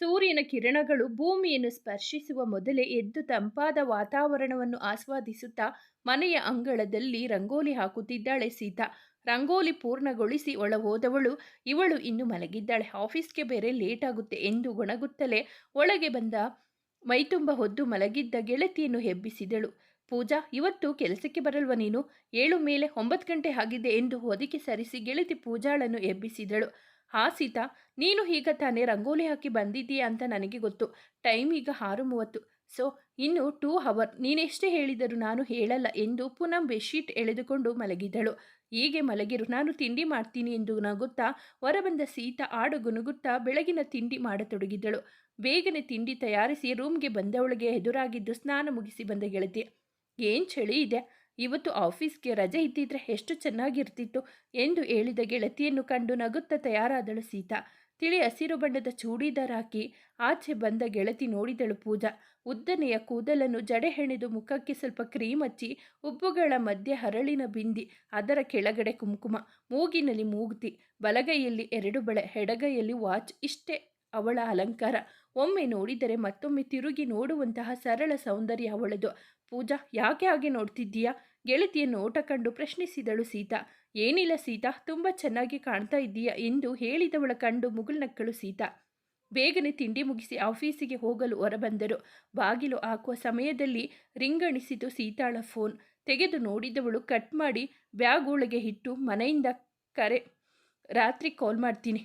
ಸೂರ್ಯನ ಕಿರಣಗಳು ಭೂಮಿಯನ್ನು ಸ್ಪರ್ಶಿಸುವ ಮೊದಲೇ ಎದ್ದು ತಂಪಾದ ವಾತಾವರಣವನ್ನು ಆಸ್ವಾದಿಸುತ್ತಾ ಮನೆಯ ಅಂಗಳದಲ್ಲಿ ರಂಗೋಲಿ ಹಾಕುತ್ತಿದ್ದಾಳೆ ಸೀತಾ. ರಂಗೋಲಿ ಪೂರ್ಣಗೊಳಿಸಿ ಒಳ ಹೋದವಳು ಇವಳು ಇನ್ನು ಮಲಗಿದ್ದಾಳೆ. ಆಫೀಸ್ಗೆ ಬೇರೆ ಲೇಟ್ ಆಗುತ್ತೆ ಎಂದು ಗೊಣಗುತ್ತಲೇ ಒಳಗೆ ಬಂದ ಮೈತುಂಬ ಹೊದ್ದು ಮಲಗಿದ್ದ ಗೆಳತಿಯನ್ನು ಹೆಬ್ಬಿಸಿದಳು. ಪೂಜಾ, ಇವತ್ತು ಕೆಲಸಕ್ಕೆ ಬರಲ್ವ ನೀನು? ಏಳು ಮೇಲೆ ಒಂಬತ್ತು ಗಂಟೆ ಆಗಿದೆ ಎಂದು ಹೊದಿಕೆ ಸರಿಸಿ ಗೆಳತಿ ಪೂಜಾಳನ್ನು ಎಬ್ಬಿಸಿದಳು ಹಾ ಸೀತಾ, ನೀನು ಈಗ ತಾನೇ ರಂಗೋಲಿ ಹಾಕಿ ಬಂದಿದ್ದೀಯ ಅಂತ ನನಗೆ ಗೊತ್ತು. ಟೈಮ್ ಈಗ ಆರು ಮೂವತ್ತು. ಸೊ, ಇನ್ನು ಟೂ ಅವರ್. ನೀನೆಷ್ಟೇ ಹೇಳಿದರೂ ನಾನು ಹೇಳಲ್ಲ ಎಂದು ಪುನಃ ಬೆಡ್ಶೀಟ್ ಎಳೆದುಕೊಂಡು ಮಲಗಿದಳು. ಹೀಗೆ ಮಲಗಿರು. ನಾನು ತಿಂಡಿ ಮಾಡ್ತೀನಿ ಎಂದು ನಗುತ್ತಾ ಹೊರಬಂದ ಸೀತಾ ಆಡು ಗುನುಗುತ್ತಾ ಬೆಳಗಿನ ತಿಂಡಿ ಮಾಡತೊಡಗಿದಳು. ಬೇಗನೆ ತಿಂಡಿ ತಯಾರಿಸಿ ರೂಮ್ಗೆ ಬಂದವಳಿಗೆ ಎದುರಾಗಿದ್ದು ಸ್ನಾನ ಮುಗಿಸಿ ಬಂದ ಗೆಳತಿ. ಏನು ಚಳಿ ಇದೆ? ಇವತ್ತು ಆಫೀಸ್ಗೆ ರಜೆ ಇದ್ದಿದ್ರೆ ಎಷ್ಟು ಚೆನ್ನಾಗಿರ್ತಿತ್ತು ಎಂದು ಹೇಳಿದ ಗೆಳತಿಯನ್ನು ಕಂಡು ನಗುತ್ತಾ ತಯಾರಾದಳು ಸೀತಾ. ತಿಳಿ ಹಸಿರು ಬಣ್ಣದ ಚೂಡಿದಾರ್ ಹಾಕಿ ಆಚೆ ಬಂದ ಗೆಳತಿ ನೋಡಿದಳು ಪೂಜಾ. ಉದ್ದನೆಯ ಕೂದಲನ್ನು ಜಡೆ ಹೆಣೆದು ಮುಖಕ್ಕೆ ಸ್ವಲ್ಪ ಕ್ರೀಮ್ ಹಚ್ಚಿ ಉಬ್ಬುಗಳ ಮಧ್ಯೆ ಹರಳಿನ ಬಿಂದಿ, ಅದರ ಕೆಳಗಡೆ ಕುಂಕುಮ, ಮೂಗಿನಲ್ಲಿ ಮೂಗ್ತಿ, ಬಲಗೈಯಲ್ಲಿ ಎರಡು ಬಳೆ, ಎಡಗೈಯಲ್ಲಿ ವಾಚ್, ಇಷ್ಟೇ ಅವಳ ಅಲಂಕಾರ. ಒಮ್ಮೆ ನೋಡಿದರೆ ಮತ್ತೊಮ್ಮೆ ತಿರುಗಿ ನೋಡುವಂತಹ ಸರಳ ಸೌಂದರ್ಯ ಅವಳದು. ಪೂಜಾ, ಯಾಕೆ ಹಾಗೆ ನೋಡ್ತಿದ್ದೀಯಾ? ಗೆಳತಿಯನ್ನು ನೋಟ ಕಂಡು ಪ್ರಶ್ನಿಸಿದಳು ಸೀತಾ. ಏನಿಲ್ಲ ಸೀತಾ, ತುಂಬ ಚೆನ್ನಾಗಿ ಕಾಣ್ತಾ ಇದ್ದೀಯಾ ಎಂದು ಹೇಳಿದವಳ ಕಂಡು ಮುಗುಳ್ನಕ್ಕಳು ಸೀತಾ. ಬೇಗನೆ ತಿಂಡಿ ಮುಗಿಸಿ ಆಫೀಸಿಗೆ ಹೋಗಲು ಹೊರಬಂದರು. ಬಾಗಿಲು ಹಾಕುವ ಸಮಯದಲ್ಲಿ ರಿಂಗಣಿಸಿತು ಸೀತಾಳ ಫೋನ್. ತೆಗೆದು ನೋಡಿದವಳು ಕಟ್ ಮಾಡಿ ಬ್ಯಾಗ್ ಒಳಗೆ ಇಟ್ಟು ಮನೆಯಿಂದ ಕರೆ, ರಾತ್ರಿ ಕಾಲ್ ಮಾಡ್ತೀನಿ.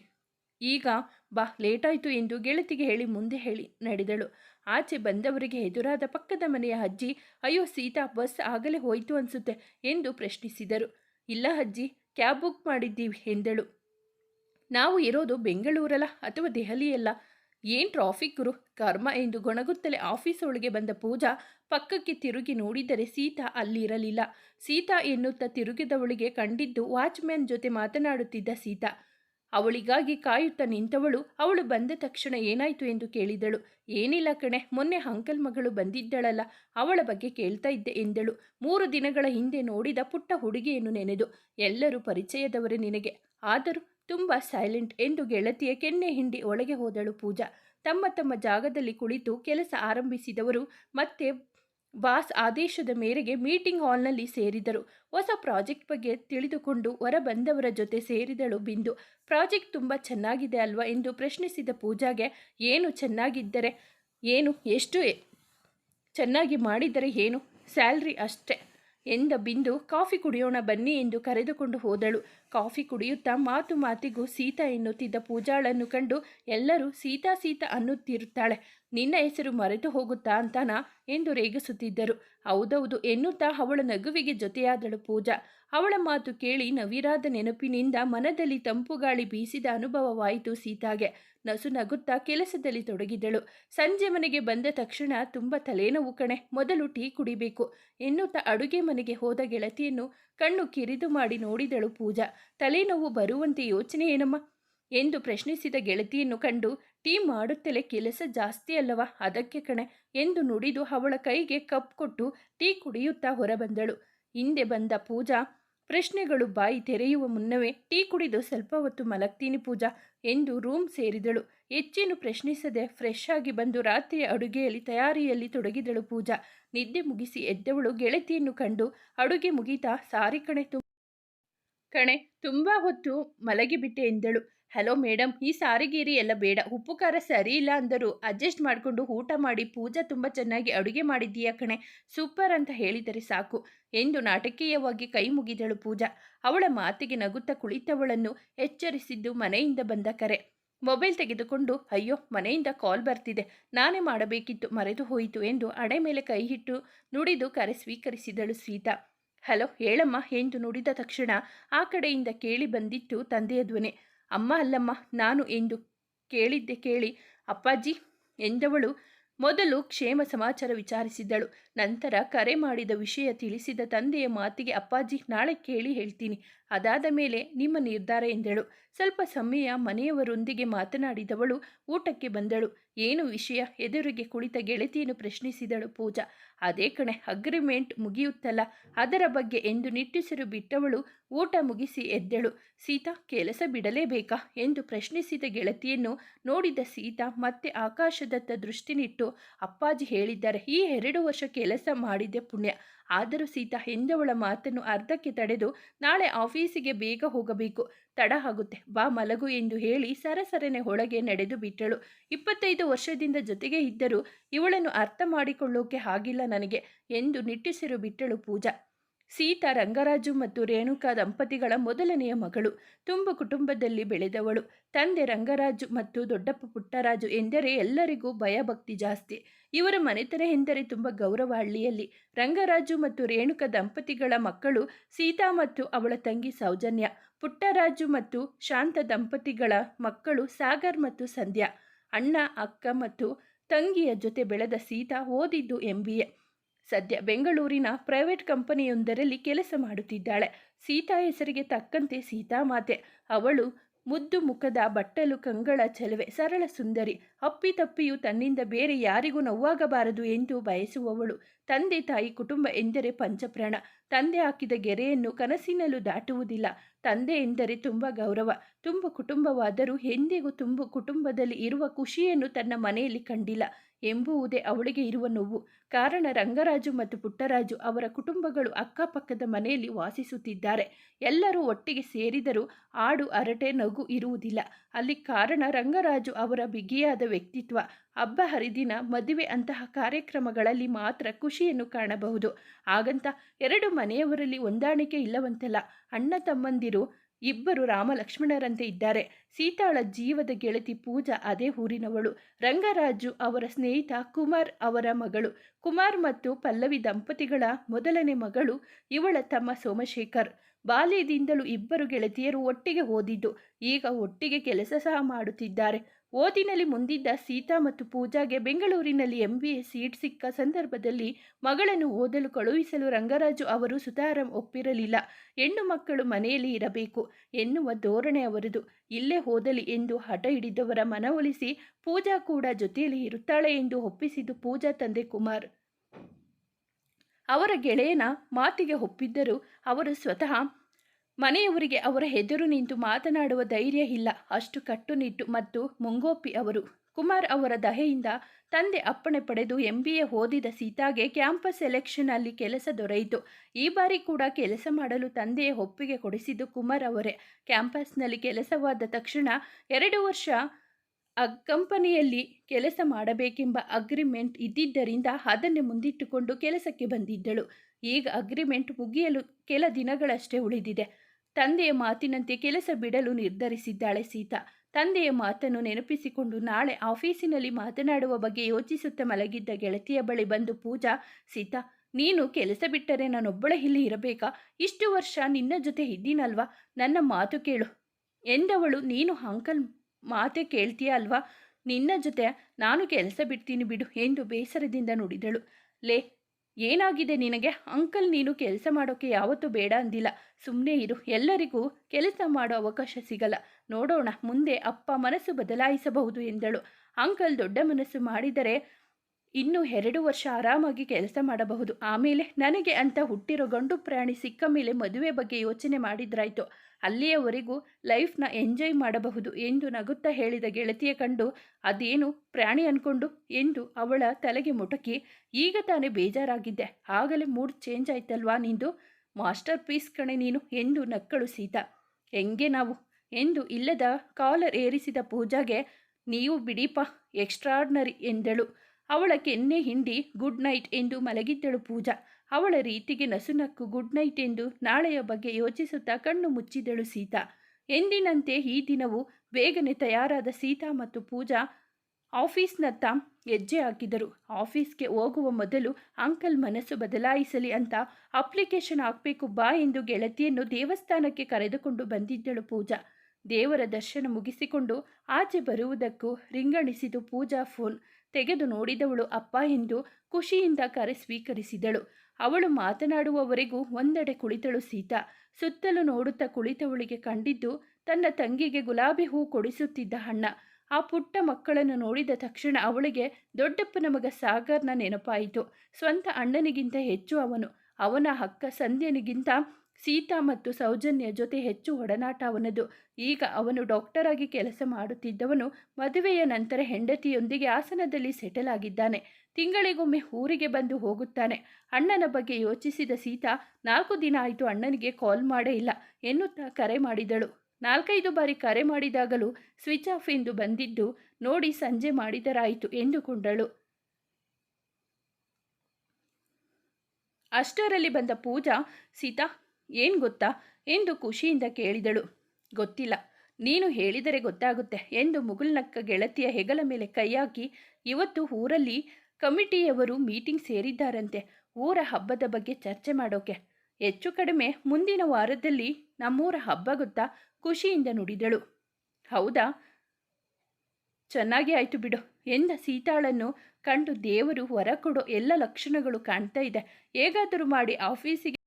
ಈಗ ಬಾ, ಲೇಟಾಯಿತು ಎಂದು ಗೆಳತಿಗೆ ಹೇಳಿ ಮುಂದೆ ಹೇಳಿ ನಡೆದಳು. ಆಚೆ ಬಂದವರಿಗೆ ಎದುರಾದ ಪಕ್ಕದ ಮನೆಯ ಅಜ್ಜಿ, ಅಯ್ಯೋ ಸೀತಾ, ಬಸ್ ಆಗಲೇ ಹೋಯಿತು ಅನಿಸುತ್ತೆ ಎಂದು ಪ್ರಶ್ನಿಸಿದರು. ಇಲ್ಲ ಅಜ್ಜಿ, ಕ್ಯಾಬ್ ಬುಕ್ ಮಾಡಿದ್ದೀವಿ ಎಂದಳು. ನಾವು ಇರೋದು ಬೆಂಗಳೂರಲ್ಲ ಅಥವಾ ದೆಹಲಿಯಲ್ಲ? ಏನು ಟ್ರಾಫಿಕ್ ಗುರು? ಕರ್ಮ ಎಂದು ಗೊಣಗುತ್ತಲೇ ಆಫೀಸ್ ಒಳಗೆ ಬಂದ ಪೂಜಾ ಪಕ್ಕಕ್ಕೆ ತಿರುಗಿ ನೋಡಿದರೆ ಸೀತಾ ಅಲ್ಲಿರಲಿಲ್ಲ. ಸೀತಾ ಎನ್ನುತ್ತಾ ತಿರುಗಿದವಳಿಗೆ ಕಂಡಿದ್ದು ವಾಚ್ಮ್ಯಾನ್ ಜೊತೆ ಮಾತನಾಡುತ್ತಿದ್ದ ಸೀತಾ. ಅವಳಿಗಾಗಿ ಕಾಯುತ್ತಾ ನಿಂತವಳು ಅವಳು ಬಂದ ತಕ್ಷಣ ಏನಾಯಿತು ಎಂದು ಕೇಳಿದಳು. ಏನಿಲ್ಲ ಕಣೆ, ಮೊನ್ನೆ ಅಂಕಲ್ ಮಗಳು ಬಂದಿದ್ದಳಲ್ಲ, ಅವಳ ಬಗ್ಗೆ ಕೇಳ್ತಾ ಇದ್ದೆ ಎಂದಳು. ಮೂರು ದಿನಗಳ ಹಿಂದೆ ನೋಡಿದ ಪುಟ್ಟ ಹುಡುಗಿಯನ್ನು ನೆನೆದು, ಎಲ್ಲರೂ ಪರಿಚಯದವರೇ ನಿನಗೆ. ಆದರೂ ತುಂಬ ಸೈಲೆಂಟ್ ಎಂದು ಗೆಳತಿಯ ಕೆನ್ನೆ ಹಿಂಡಿ ಒಳಗೆ ಹೋದಳು ಪೂಜಾ. ತಮ್ಮ ತಮ್ಮ ಜಾಗದಲ್ಲಿ ಕುಳಿತು ಕೆಲಸ ಆರಂಭಿಸಿದವರು ಮತ್ತೆ ಬಾಸ್ ಆದೇಶದ ಮೇರೆಗೆ ಮೀಟಿಂಗ್ ಹಾಲ್ನಲ್ಲಿ ಸೇರಿದರು. ಹೊಸ ಪ್ರಾಜೆಕ್ಟ್ ಬಗ್ಗೆ ತಿಳಿದುಕೊಂಡು ಹೊರ ಬಂದವರ ಜೊತೆ ಸೇರಿದಳು ಬಿಂದು. ಪ್ರಾಜೆಕ್ಟ್ ತುಂಬ ಚೆನ್ನಾಗಿದೆ ಅಲ್ವಾ ಎಂದು ಪ್ರಶ್ನಿಸಿದ ಪೂಜಾಗೆ, ಏನು ಚೆನ್ನಾಗಿದ್ದರೆ, ಏನು, ಎಷ್ಟು ಚೆನ್ನಾಗಿ ಮಾಡಿದರೆ ಏನು, ಸ್ಯಾಲ್ರಿ ಅಷ್ಟೇ. ಎಂದ ಬಿಂದು, ಕಾಫಿ ಕುಡಿಯೋಣ ಬನ್ನಿ ಎಂದು ಕರೆದುಕೊಂಡು ಹೋದಳು. ಕಾಫಿ ಕುಡಿಯುತ್ತಾ ಮಾತು ಮಾತಿಗೂ ಸೀತಾ ಎನ್ನುತ್ತಿದ್ದ ಪೂಜಾಳನ್ನು ಕಂಡು ಎಲ್ಲರೂ ಸೀತಾ ಸೀತಾ ಅನ್ನುತ್ತಿರುತ್ತಾಳೆ. ನಿನ್ನ ಹೆಸರು ಮರೆತು ಹೋಗುತ್ತಾ ಅಂತಾನಾ ಎಂದು ರೇಗಿಸುತ್ತಿದ್ದರು. ಹೌದೌದು ಎನ್ನುತ್ತಾ ಅವಳ ನಗುವಿಗೆ ಜೊತೆಯಾದಳು ಪೂಜಾ. ಅವಳ ಮಾತು ಕೇಳಿ ನವಿರಾದ ನೆನಪಿನಿಂದ ಮನದಲ್ಲಿ ತಂಪು ಗಾಳಿ ಬೀಸಿದ ಅನುಭವವಾಯಿತು ಸೀತಾಗೆ. ನಸು ನಗುತ್ತಾ ಕೆಲಸದಲ್ಲಿ ತೊಡಗಿದಳು. ಸಂಜೆ ಮನೆಗೆ ಬಂದ ತಕ್ಷಣ ತುಂಬ ತಲೆನೋವು ಕಣೆ. ಮೊದಲು ಟೀ ಕುಡಿಬೇಕು. ಎನ್ನುತ್ತಾ ಅಡುಗೆ ಮನೆಗೆ ಹೋದ ಗೆಳತಿಯನ್ನು ಕಣ್ಣು ಕಿರಿದು ಮಾಡಿ ನೋಡಿದಳು ಪೂಜಾ. ತಲೆನೋವು ಬರುವಂತೆ ಯೋಚನೆ ಏನಮ್ಮ? ಎಂದು ಪ್ರಶ್ನಿಸಿದ ಗೆಳತಿಯನ್ನು ಕಂಡು, ಟೀ ಮಾಡುತ್ತಲೇ ಕೆಲಸ ಜಾಸ್ತಿ ಅಲ್ಲವಾ? ಅದಕ್ಕೆ ಕಣೆ ಎಂದು ನುಡಿದು ಅವಳ ಕೈಗೆ ಕಪ್ ಕೊಟ್ಟು ಟೀ ಕುಡಿಯುತ್ತಾ ಹೊರಬಂದಳು. ಹಿಂದೆ ಬಂದ ಪೂಜಾ ಪ್ರಶ್ನೆಗಳು ಬಾಯಿ ತೆರೆಯುವ ಮುನ್ನವೇ ಟೀ ಕುಡಿದು ಸ್ವಲ್ಪ ಹೊತ್ತು ಮಲಗ್ತೀನಿ ಪೂಜಾ ಎಂದು ರೂಮ್ ಸೇರಿದಳು. ಹೆಚ್ಚೇನು ಪ್ರಶ್ನಿಸದೆ ಫ್ರೆಶ್ ಆಗಿ ಬಂದು ರಾತ್ರಿಯ ಅಡುಗೆಯಲ್ಲಿ ತಯಾರಿಯಲ್ಲಿ ತೊಡಗಿದಳು ಪೂಜಾ. ನಿದ್ದೆ ಮುಗಿಸಿ ಎದ್ದವಳು ಗೆಳತಿಯನ್ನು ಕಂಡು, ಅಡುಗೆ ಮುಗಿತಾ? ಸಾರಿ ಕಣೆ ಕಣೆ, ತುಂಬ ಹೊತ್ತು ಮಲಗಿಬಿಟ್ಟೆ, ಎಂದಳು. ಹಲೋ ಮೇಡಮ್ ಈ ಸಾರಿಗೀರಿ ಎಲ್ಲ ಬೇಡ. ಉಪ್ಪು ಖಾರ ಸರಿ ಇಲ್ಲ ಅಂದರು ಅಡ್ಜಸ್ಟ್ ಮಾಡಿಕೊಂಡು ಊಟ ಮಾಡಿ ಪೂಜಾ ತುಂಬ ಚೆನ್ನಾಗಿ ಅಡುಗೆ ಮಾಡಿದ್ದೀಯಾ ಕಣೆ? ಸೂಪರ್ ಅಂತ ಹೇಳಿದರೆ ಸಾಕು. ಎಂದು ನಾಟಕೀಯವಾಗಿ ಕೈ ಮುಗಿದಳು ಪೂಜಾ. ಅವಳ ಮಾತಿಗೆ ನಗುತ್ತಾ ಕುಳಿತವಳನ್ನು ಎಚ್ಚರಿಸಿದ್ದು ಮನೆಯಿಂದ ಬಂದ ಕರೆ. ಮೊಬೈಲ್ ತೆಗೆದುಕೊಂಡು, ಅಯ್ಯೋ, ಮನೆಯಿಂದ ಕಾಲ್ ಬರ್ತಿದೆ. ನಾನೇ ಮಾಡಬೇಕಿತ್ತು ಮರೆತು ಹೋಯಿತು ಎಂದು ಅಡೆ ಮೇಲೆ ಕೈ ಹಿಟ್ಟು ನುಡಿದು ಕರೆ ಸ್ವೀಕರಿಸಿದಳು ಸೀತಾ. ಹಲೋ, ಹೇಳಮ್ಮ ಎಂದು ನುಡಿದ ತಕ್ಷಣ ಆ ಕಡೆಯಿಂದ ಕೇಳಿ ಬಂದಿತ್ತು ತಂದೆಯ ಧ್ವನಿ. ಅಮ್ಮ ಅಲ್ಲಮ್ಮ, ನಾನು ಎಂದು ಕೇಳಿದ್ದೆ ಕೇಳಿ ಅಪ್ಪಾಜಿ ಎಂದವಳು ಮೊದಲು ಕ್ಷೇಮ ಸಮಾಚಾರ ವಿಚಾರಿಸಿದ್ದಳು. ನಂತರ ಕರೆ ಮಾಡಿದ ವಿಷಯ ತಿಳಿಸಿದ ತಂದೆಯ ಮಾತಿಗೆ ಅಪ್ಪಾಜಿ ನಾಳೆ ಕೇಳಿ ಹೇಳ್ತೀನಿ. ಅದಾದ ಮೇಲೆ ನಿಮ್ಮ ನಿರ್ಧಾರ ಎಂದಳು. ಸ್ವಲ್ಪ ಸಮಯ ಮನೆಯವರೊಂದಿಗೆ ಮಾತನಾಡಿದವಳು ಊಟಕ್ಕೆ ಬಂದಳು. ಏನು ವಿಷಯ? ಎದುರಿಗೆ ಕುಳಿತ ಗೆಳತಿಯನ್ನು ಪ್ರಶ್ನಿಸಿದಳು ಪೂಜಾ. ಅದೇ ಕಣೆ ಅಗ್ರಿಮೆಂಟ್ ಮುಗಿಯುತ್ತಲ್ಲ. ಅದರ ಬಗ್ಗೆ ಎಂದು ನಿಟ್ಟುಸಿರು ಬಿಟ್ಟವಳು ಊಟ ಮುಗಿಸಿ ಎದ್ದಳು. ಸೀತಾ, ಕೆಲಸ ಬಿಡಲೇಬೇಕಾ? ಎಂದು ಪ್ರಶ್ನಿಸಿದ ಗೆಳತಿಯನ್ನು ನೋಡಿದ ಸೀತಾ ಮತ್ತೆ ಆಕಾಶದತ್ತ ದೃಷ್ಟಿನಿಟ್ಟು, ಅಪ್ಪಾಜಿ ಹೇಳಿದ್ದಾರೆ, ಈ ಎರಡು ವರ್ಷ ಕೆಲಸ ಮಾಡಿದ್ದೆ ಪುಣ್ಯ. ಆದರೂ ಸೀತಾ ಎಂದವಳ ಮಾತನ್ನು ಅರ್ಧಕ್ಕೆ ತಡೆದು ನಾಳೆ ಆಫೀಸಿಗೆ ಬೇಗ ಹೋಗಬೇಕು. ತಡ ಆಗುತ್ತೆ. ಬಾ ಮಲಗು ಎಂದು ಹೇಳಿ ಸರಸರನೆ ಒಳಗೆ ನಡೆದು ಬಿಟ್ಟಳು. ಇಪ್ಪತ್ತೈದು ವರ್ಷದಿಂದ ಜೊತೆಗೆ ಇದ್ದರೂ ಇವಳನ್ನು ಅರ್ಥ ಮಾಡಿಕೊಳ್ಳೋಕೆ ಆಗಿಲ್ಲ ನನಗೆ ಎಂದು ನಿಟ್ಟುಸಿರು ಬಿಟ್ಟಳು ಪೂಜಾ. ಸೀತಾ ರಂಗರಾಜು ಮತ್ತು ರೇಣುಕಾ ದಂಪತಿಗಳ ಮೊದಲನೆಯ ಮಗಳು. ತುಂಬ ಕುಟುಂಬದಲ್ಲಿ ಬೆಳೆದವಳು. ತಂದೆ ರಂಗರಾಜು ಮತ್ತು ದೊಡ್ಡಪ್ಪ ಪುಟ್ಟರಾಜು ಎಂದರೆ ಎಲ್ಲರಿಗೂ ಭಯಭಕ್ತಿ ಜಾಸ್ತಿ. ಇವರ ಮನೆತನ ಎಂದರೆ ತುಂಬ ಗೌರವ ಹಳ್ಳಿಯಲ್ಲಿ. ರಂಗರಾಜು ಮತ್ತು ರೇಣುಕ ದಂಪತಿಗಳ ಮಕ್ಕಳು ಸೀತಾ ಮತ್ತು ಅವಳ ತಂಗಿ ಸೌಜನ್ಯ. ಪುಟ್ಟರಾಜು ಮತ್ತು ಶಾಂತ ದಂಪತಿಗಳ ಮಕ್ಕಳು ಸಾಗರ್ ಮತ್ತು ಸಂಧ್ಯಾ. ಅಣ್ಣ, ಅಕ್ಕ ಮತ್ತು ತಂಗಿಯ ಜೊತೆ ಬೆಳೆದ ಸೀತಾ ಓದಿದ್ದು ಎಂ ಎ ಸದ್ಯ ಬೆಂಗಳೂರಿನ ಪ್ರೈವೇಟ್ ಕಂಪನಿಯೊಂದರಲ್ಲಿ ಕೆಲಸ ಮಾಡುತ್ತಿದ್ದಾಳೆ. ಸೀತಾ ಹೆಸರಿಗೆ ತಕ್ಕಂತೆ ಸೀತಾಮಾತೆ ಅವಳು ಮುದ್ದು ಮುಖದ ಬಟ್ಟಲು ಕಂಗಳ ಚೆಲುವೆ. ಸರಳ ಸುಂದರಿ. ಅಪ್ಪಿತಪ್ಪಿಯು ತನ್ನಿಂದ ಬೇರೆ ಯಾರಿಗೂ ನೋವಾಗಬಾರದು ಎಂದು ಬಯಸುವವಳು. ತಂದೆ ತಾಯಿ ಕುಟುಂಬ ಎಂದರೆ ಪಂಚಪ್ರಾಣ. ತಂದೆ ಹಾಕಿದ ಗೆರೆಯನ್ನು ಕನಸಿನಲ್ಲೂ ದಾಟುವುದಿಲ್ಲ. ತಂದೆ ಎಂದರೆ ತುಂಬ ಗೌರವ. ತುಂಬ ಕುಟುಂಬವಾದರೂ ಎಂದಿಗೂ ತುಂಬ ಕುಟುಂಬದಲ್ಲಿ ಇರುವ ಖುಷಿಯನ್ನು ತನ್ನ ಮನೆಯಲ್ಲಿ ಕಂಡಿಲ್ಲ. ಎಂಬುವುದೇ ಅವಳಿಗೆ ಇರುವ ನೋವು. ಕಾರಣ ರಂಗರಾಜು ಮತ್ತು ಪುಟ್ಟರಾಜು ಅವರ ಕುಟುಂಬಗಳು ಅಕ್ಕಪಕ್ಕದ ಮನೆಯಲ್ಲಿ ವಾಸಿಸುತ್ತಿದ್ದಾರೆ. ಎಲ್ಲರೂ ಒಟ್ಟಿಗೆ ಸೇರಿದರೂ ಆಡು ಅರಟೆ ನಗು ಇರುವುದಿಲ್ಲ. ಅಲ್ಲಿ ಕಾರಣ ರಂಗರಾಜು ಅವರ ಬಿಗಿಯಾದ ವ್ಯಕ್ತಿತ್ವ. ಹಬ್ಬ ಹರಿದಿನ ಮದುವೆ ಅಂತಹ ಕಾರ್ಯಕ್ರಮಗಳಲ್ಲಿ ಮಾತ್ರ ಖುಷಿಯನ್ನು ಕಾಣಬಹುದು. ಹಾಗಂತ ಎರಡು ಮನೆಯವರಲ್ಲಿ ಹೊಂದಾಣಿಕೆ ಇಲ್ಲವಂತಲ್ಲ. ಅಣ್ಣ ತಮ್ಮಂದಿರು ಇಬ್ಬರು ರಾಮಲಕ್ಷ್ಮಣರಂತೆ ಇದ್ದಾರೆ. ಸೀತಾಳ ಜೀವದ ಗೆಳತಿ ಪೂಜಾ ಅದೇ ಊರಿನವಳು. ರಂಗರಾಜು ಅವರ ಸ್ನೇಹಿತ ಕುಮಾರ್ ಅವರ ಮಗಳು. ಕುಮಾರ್ ಮತ್ತು ಪಲ್ಲವಿ ದಂಪತಿಗಳ ಮೊದಲನೇ ಮಗಳು ಇವಳ ತಮ್ಮ ಸೋಮಶೇಖರ್. ಬಾಲ್ಯದಿಂದಲೂ ಇಬ್ಬರು ಗೆಳತಿಯರು ಒಟ್ಟಿಗೆ ಓದಿದ್ದು, ಈಗ ಒಟ್ಟಿಗೆ ಕೆಲಸ ಸಹ ಮಾಡುತ್ತಿದ್ದಾರೆ. ಓದಿನಲ್ಲಿ ಮುಂದಿದ್ದ ಸೀತಾ ಮತ್ತು ಪೂಜಾಗೆ ಬೆಂಗಳೂರಿನಲ್ಲಿ ಎಂ ಬಿ ಎ ಸೀಟ್ ಸಿಕ್ಕ ಸಂದರ್ಭದಲ್ಲಿ ಮಗಳನ್ನು ಓದಲು ಕಳುಹಿಸಲು ರಂಗರಾಜು ಅವರು ಸುತಾರಾಂ ಒಪ್ಪಿರಲಿಲ್ಲ. ಹೆಣ್ಣು ಮಕ್ಕಳು ಮನೆಯಲ್ಲಿ ಇರಬೇಕು ಎನ್ನುವ ಧೋರಣೆ ಅವರದು. ಇಲ್ಲೇ ಓದಲಿ ಎಂದು ಹಠ ಹಿಡಿದವರ ಮನವೊಲಿಸಿ ಪೂಜಾ ಕೂಡ ಜೊತೆಯಲ್ಲಿ ಇರುತ್ತಾಳೆ ಎಂದು ಒಪ್ಪಿಸಿದ್ದು ಪೂಜಾ ತಂದೆ ಕುಮಾರ್. ಅವರ ಗೆಳೆಯನ ಮಾತಿಗೆ ಒಪ್ಪಿದ್ದರೂ ಅವರು ಸ್ವತಃ ಮನೆಯವರಿಗೆ ಅವರ ಹೆದರು ನಿಂತು ಮಾತನಾಡುವ ಧೈರ್ಯ ಇಲ್ಲ. ಅಷ್ಟು ಕಟ್ಟುನಿಟ್ಟು ಮತ್ತು ಮುಂಗೋಪಿ ಅವರು. ಕುಮಾರ್ ಅವರ ದಹೆಯಿಂದ ತಂದೆ ಅಪ್ಪಣೆ ಪಡೆದು ಎಂ ಬಿ ಎ ಓದಿದ ಸೀತಾಗೆ ಕ್ಯಾಂಪಸ್ ಸೆಲೆಕ್ಷನ್ ಅಲ್ಲಿ ಕೆಲಸ ದೊರೆಯಿತು. ಈ ಬಾರಿ ಕೂಡ ಕೆಲಸ ಮಾಡಲು ತಂದೆಯ ಒಪ್ಪಿಗೆ ಕೊಡಿಸಿದ್ದು ಕುಮಾರ್ ಅವರೇ. ಕ್ಯಾಂಪಸ್ನಲ್ಲಿ ಕೆಲಸವಾದ ತಕ್ಷಣ ಎರಡು ವರ್ಷ ಕಂಪನಿಯಲ್ಲಿ ಕೆಲಸ ಮಾಡಬೇಕೆಂಬ ಅಗ್ರಿಮೆಂಟ್ ಇದ್ದಿದ್ದರಿಂದ ಅದನ್ನೇ ಮುಂದಿಟ್ಟುಕೊಂಡು ಕೆಲಸಕ್ಕೆ ಬಂದಿದ್ದಳು. ಈಗ ಅಗ್ರಿಮೆಂಟ್ ಮುಗಿಯಲು ಕೆಲ ದಿನಗಳಷ್ಟೇ ಉಳಿದಿದೆ. ತಂದೆಯ ಮಾತಿನಂತೆ ಕೆಲಸ ಬಿಡಲು ನಿರ್ಧರಿಸಿದ್ದಾಳೆ ಸೀತಾ. ತಂದೆಯ ಮಾತನ್ನು ನೆನಪಿಸಿಕೊಂಡು ನಾಳೆ ಆಫೀಸಿನಲ್ಲಿ ಮಾತನಾಡುವ ಬಗ್ಗೆ ಯೋಚಿಸುತ್ತಾ ಮಲಗಿದ್ದ ಗೆಳತಿಯ ಬಳಿ ಬಂದು, ಪೂಜಾ, ಸೀತಾ, ನೀನು ಕೆಲಸ ಬಿಟ್ಟರೆ ನಾನೊಬ್ಬಳ ಇಲ್ಲಿ ಇರಬೇಕಾ? ಇಷ್ಟು ವರ್ಷ ನಿನ್ನ ಜೊತೆ ಇದ್ದೀನಲ್ವಾ? ನನ್ನ ಮಾತು ಕೇಳು. ಎಂದವಳು, ನೀನು ಅಂಕಲ್ ಮಾತೆ ಕೇಳ್ತೀಯ ಅಲ್ವಾ? ನಿನ್ನ ಜೊತೆ ನಾನು ಕೆಲಸ ಬಿಡ್ತೀನಿ ಬಿಡು ಎಂದು ಬೇಸರದಿಂದ ನುಡಿದಳು. ಲೇ ಏನಾಗಿದೆ ನಿನಗೆ? ಅಂಕಲ್ ನೀನು ಕೆಲಸ ಮಾಡೋಕ್ಕೆ ಯಾವತ್ತೂ ಬೇಡ ಅಂದಿಲ್ಲ. ಸುಮ್ಮನೆ ಇರು. ಎಲ್ಲರಿಗೂ ಕೆಲಸ ಮಾಡೋ ಅವಕಾಶ ಸಿಗಲ್ಲ. ನೋಡೋಣ. ಮುಂದೆ ಅಪ್ಪ ಮನಸ್ಸು ಬದಲಾಯಿಸಬಹುದು ಎಂದಳು. ಅಂಕಲ್ ದೊಡ್ಡ ಮನಸ್ಸು ಮಾಡಿದರೆ ಇನ್ನು ಎರಡು ವರ್ಷ ಆರಾಮಾಗಿ ಕೆಲಸ ಮಾಡಬಹುದು. ಆಮೇಲೆ ನನಗೆ ಅಂತ ಹುಟ್ಟಿರೋ ಗಂಡು ಪ್ರಾಣಿ ಸಿಕ್ಕ ಮೇಲೆ ಮದುವೆ ಬಗ್ಗೆ ಯೋಚನೆ ಮಾಡಿದ್ರಾಯ್ತು. ಅಲ್ಲಿಯವರೆಗೂ ಲೈಫ್ನ ಎಂಜಾಯ್ ಮಾಡಬಹುದು ಎಂದು ನಗುತ್ತಾ ಹೇಳಿದ ಗೆಳತಿಯ ಕಂಡು, ಅದೇನು ಪ್ರಾಣಿ ಅನ್ಕೊಂಡು? ಎಂದು ಅವಳ ತಲೆಗೆ ಮುಟಕಿ, ಈಗ ತಾನೇ ಬೇಜಾರಾಗಿದ್ದೆ. ಆಗಲೇ ಮೂಡ್ ಚೇಂಜ್ ಆಯ್ತಲ್ವಾ ನಿಂದು? ಮಾಸ್ಟರ್ ಪೀಸ್ ಕಣೆ ನೀನು ಎಂದು ನಕ್ಕಳು ಸೀತಾ. ಹೆಂಗೆ ನಾವು? ಎಂದು ಇಲ್ಲದ ಕಾಲರ್ ಏರಿಸಿದ ಪೂಜಾಗೆ, ನೀವು ಬಿಡೀಪ, ಎಕ್ಸ್ಟ್ರಾರ್ಡ್ನರಿ ಎಂದಳು. ಅವಳ ಕೆನ್ನೆ ಹಿಂಡಿ ಗುಡ್ ನೈಟ್ ಎಂದು ಮಲಗಿದ್ದಳು ಪೂಜಾ. ಅವಳ ರೀತಿಗೆ ನಸುನಕ್ಕು ಗುಡ್ ನೈಟ್ ಎಂದು ನಾಳೆಯ ಬಗ್ಗೆ ಯೋಚಿಸುತ್ತಾ ಕಣ್ಣು ಮುಚ್ಚಿದಳು ಸೀತಾ. ಎಂದಿನಂತೆ ಈ ದಿನವೂ ಬೇಗನೆ ತಯಾರಾದ ಸೀತಾ ಮತ್ತು ಪೂಜಾ ಆಫೀಸ್ನತ್ತ ಹೆಜ್ಜೆ ಹಾಕಿದರು. ಆಫೀಸ್ಗೆ ಹೋಗುವ ಮೊದಲು ಅಂಕಲ್ ಮನಸ್ಸು ಬದಲಾಯಿಸಲಿ ಅಂತ ಅಪ್ಲಿಕೇಶನ್ ಹಾಕಬೇಕು ಬಾ ಎಂದು ಗೆಳತಿಯನ್ನು ದೇವಸ್ಥಾನಕ್ಕೆ ಕರೆದುಕೊಂಡು ಬಂದಿದ್ದಳು ಪೂಜಾ. ದೇವರ ದರ್ಶನ ಮುಗಿಸಿಕೊಂಡು ಆಚೆ ಬರುವುದಕ್ಕೂ ರಿಂಗಣಿಸಿದು ಪೂಜಾ ಫೋನ್ ತೆಗೆದು ನೋಡಿದವಳು ಅಪ್ಪ ಎಂದು ಖುಷಿಯಿಂದ ಕರೆ ಸ್ವೀಕರಿಸಿದಳು. ಅವಳು ಮಾತನಾಡುವವರೆಗೂ ಒಂದೆಡೆ ಕುಳಿತಳು ಸೀತಾ. ಸುತ್ತಲೂ ನೋಡುತ್ತಾ ಕುಳಿತವಳಿಗೆ ಕಂಡಿದ್ದು ತನ್ನ ತಂಗಿಗೆ ಗುಲಾಬಿ ಹೂ ಕೊಡಿಸುತ್ತಿದ್ದ ಅಣ್ಣ. ಆ ಪುಟ್ಟ ಮಕ್ಕಳನ್ನು ನೋಡಿದ ತಕ್ಷಣ ಅವಳಿಗೆ, ದೊಡ್ಡಪ್ಪನ ಮಗ ಸಾಗರ್ನ ನೆನಪಾಯಿತು. ಸ್ವಂತ ಅಣ್ಣನಿಗಿಂತ ಹೆಚ್ಚು ಅವನು. ಅವನ ಹಕ್ಕ ಸಂಧ್ಯನಿಗಿಂತ ಸೀತಾ ಮತ್ತು ಸೌಜನ್ಯ ಜೊತೆ ಹೆಚ್ಚು ಒಡನಾಟ ಅವನದು ಈಗ ಅವನು ಡಾಕ್ಟರ್ ಆಗಿ ಕೆಲಸ ಮಾಡುತ್ತಿದ್ದವನು ಮದುವೆಯ ನಂತರ ಹೆಂಡತಿಯೊಂದಿಗೆ ಆಸನದಲ್ಲಿ ಸೆಟಲ್ ಆಗಿದ್ದಾನೆ. ತಿಂಗಳಿಗೊಮ್ಮೆ ಊರಿಗೆ ಬಂದು ಹೋಗುತ್ತಾನೆ. ಅಣ್ಣನ ಬಗ್ಗೆ ಯೋಚಿಸಿದ ಸೀತಾ, ನಾಲ್ಕು ದಿನ ಆಯಿತು ಅಣ್ಣನಿಗೆ ಕಾಲ್ ಮಾಡೇ ಇಲ್ಲ. ಎನ್ನುತ್ತಾ ಕರೆ ಮಾಡಿದಳು. ನಾಲ್ಕೈದು ಬಾರಿ ಕರೆ ಮಾಡಿದಾಗಲೂ ಸ್ವಿಚ್ ಆಫ್ ಎಂದು ಬಂದಿದ್ದು ನೋಡಿ ಸಂಜೆ ಮಾಡಿದರಾಯಿತು ಎಂದುಕೊಂಡಳು. ಅಷ್ಟರಲ್ಲಿ ಬಂದ ಪೂಜಾ, ಸೀತಾ ಏನು ಗೊತ್ತಾ? ಎಂದು ಖುಷಿಯಿಂದ ಕೇಳಿದಳು. ಗೊತ್ತಿಲ್ಲ. ನೀನು ಹೇಳಿದರೆ ಗೊತ್ತಾಗುತ್ತೆ ಎಂದು ಮುಗುಲ್ನಕ್ಕ ಗೆಳತಿಯ ಹೆಗಲ ಮೇಲೆ ಕೈಯಾಕಿ ಇವತ್ತು ಊರಲ್ಲಿ ಕಮಿಟಿಯವರು ಮೀಟಿಂಗ್ ಸೇರಿದ್ದಾರಂತೆ. ಊರ ಹಬ್ಬದ ಬಗ್ಗೆ ಚರ್ಚೆ ಮಾಡೋಕೆ. ಹೆಚ್ಚು ಕಡಿಮೆ ಮುಂದಿನ ವಾರದಲ್ಲಿ ನಮ್ಮೂರ ಹಬ್ಬ ಗೊತ್ತಾ? ಖುಷಿಯಿಂದ ನುಡಿದಳು. ಹೌದಾ? ಚೆನ್ನಾಗಿ ಆಯಿತು ಬಿಡು ಎಂದ ಸೀತಾಳನ್ನು ಕಂಡು ದೇವರು ಹೊರ ಕೊಡೋ ಎಲ್ಲ ಲಕ್ಷಣಗಳು ಕಾಣ್ತಾ ಇದೆ. ಹೇಗಾದರೂ ಮಾಡಿ ಆಫೀಸಿಗೆ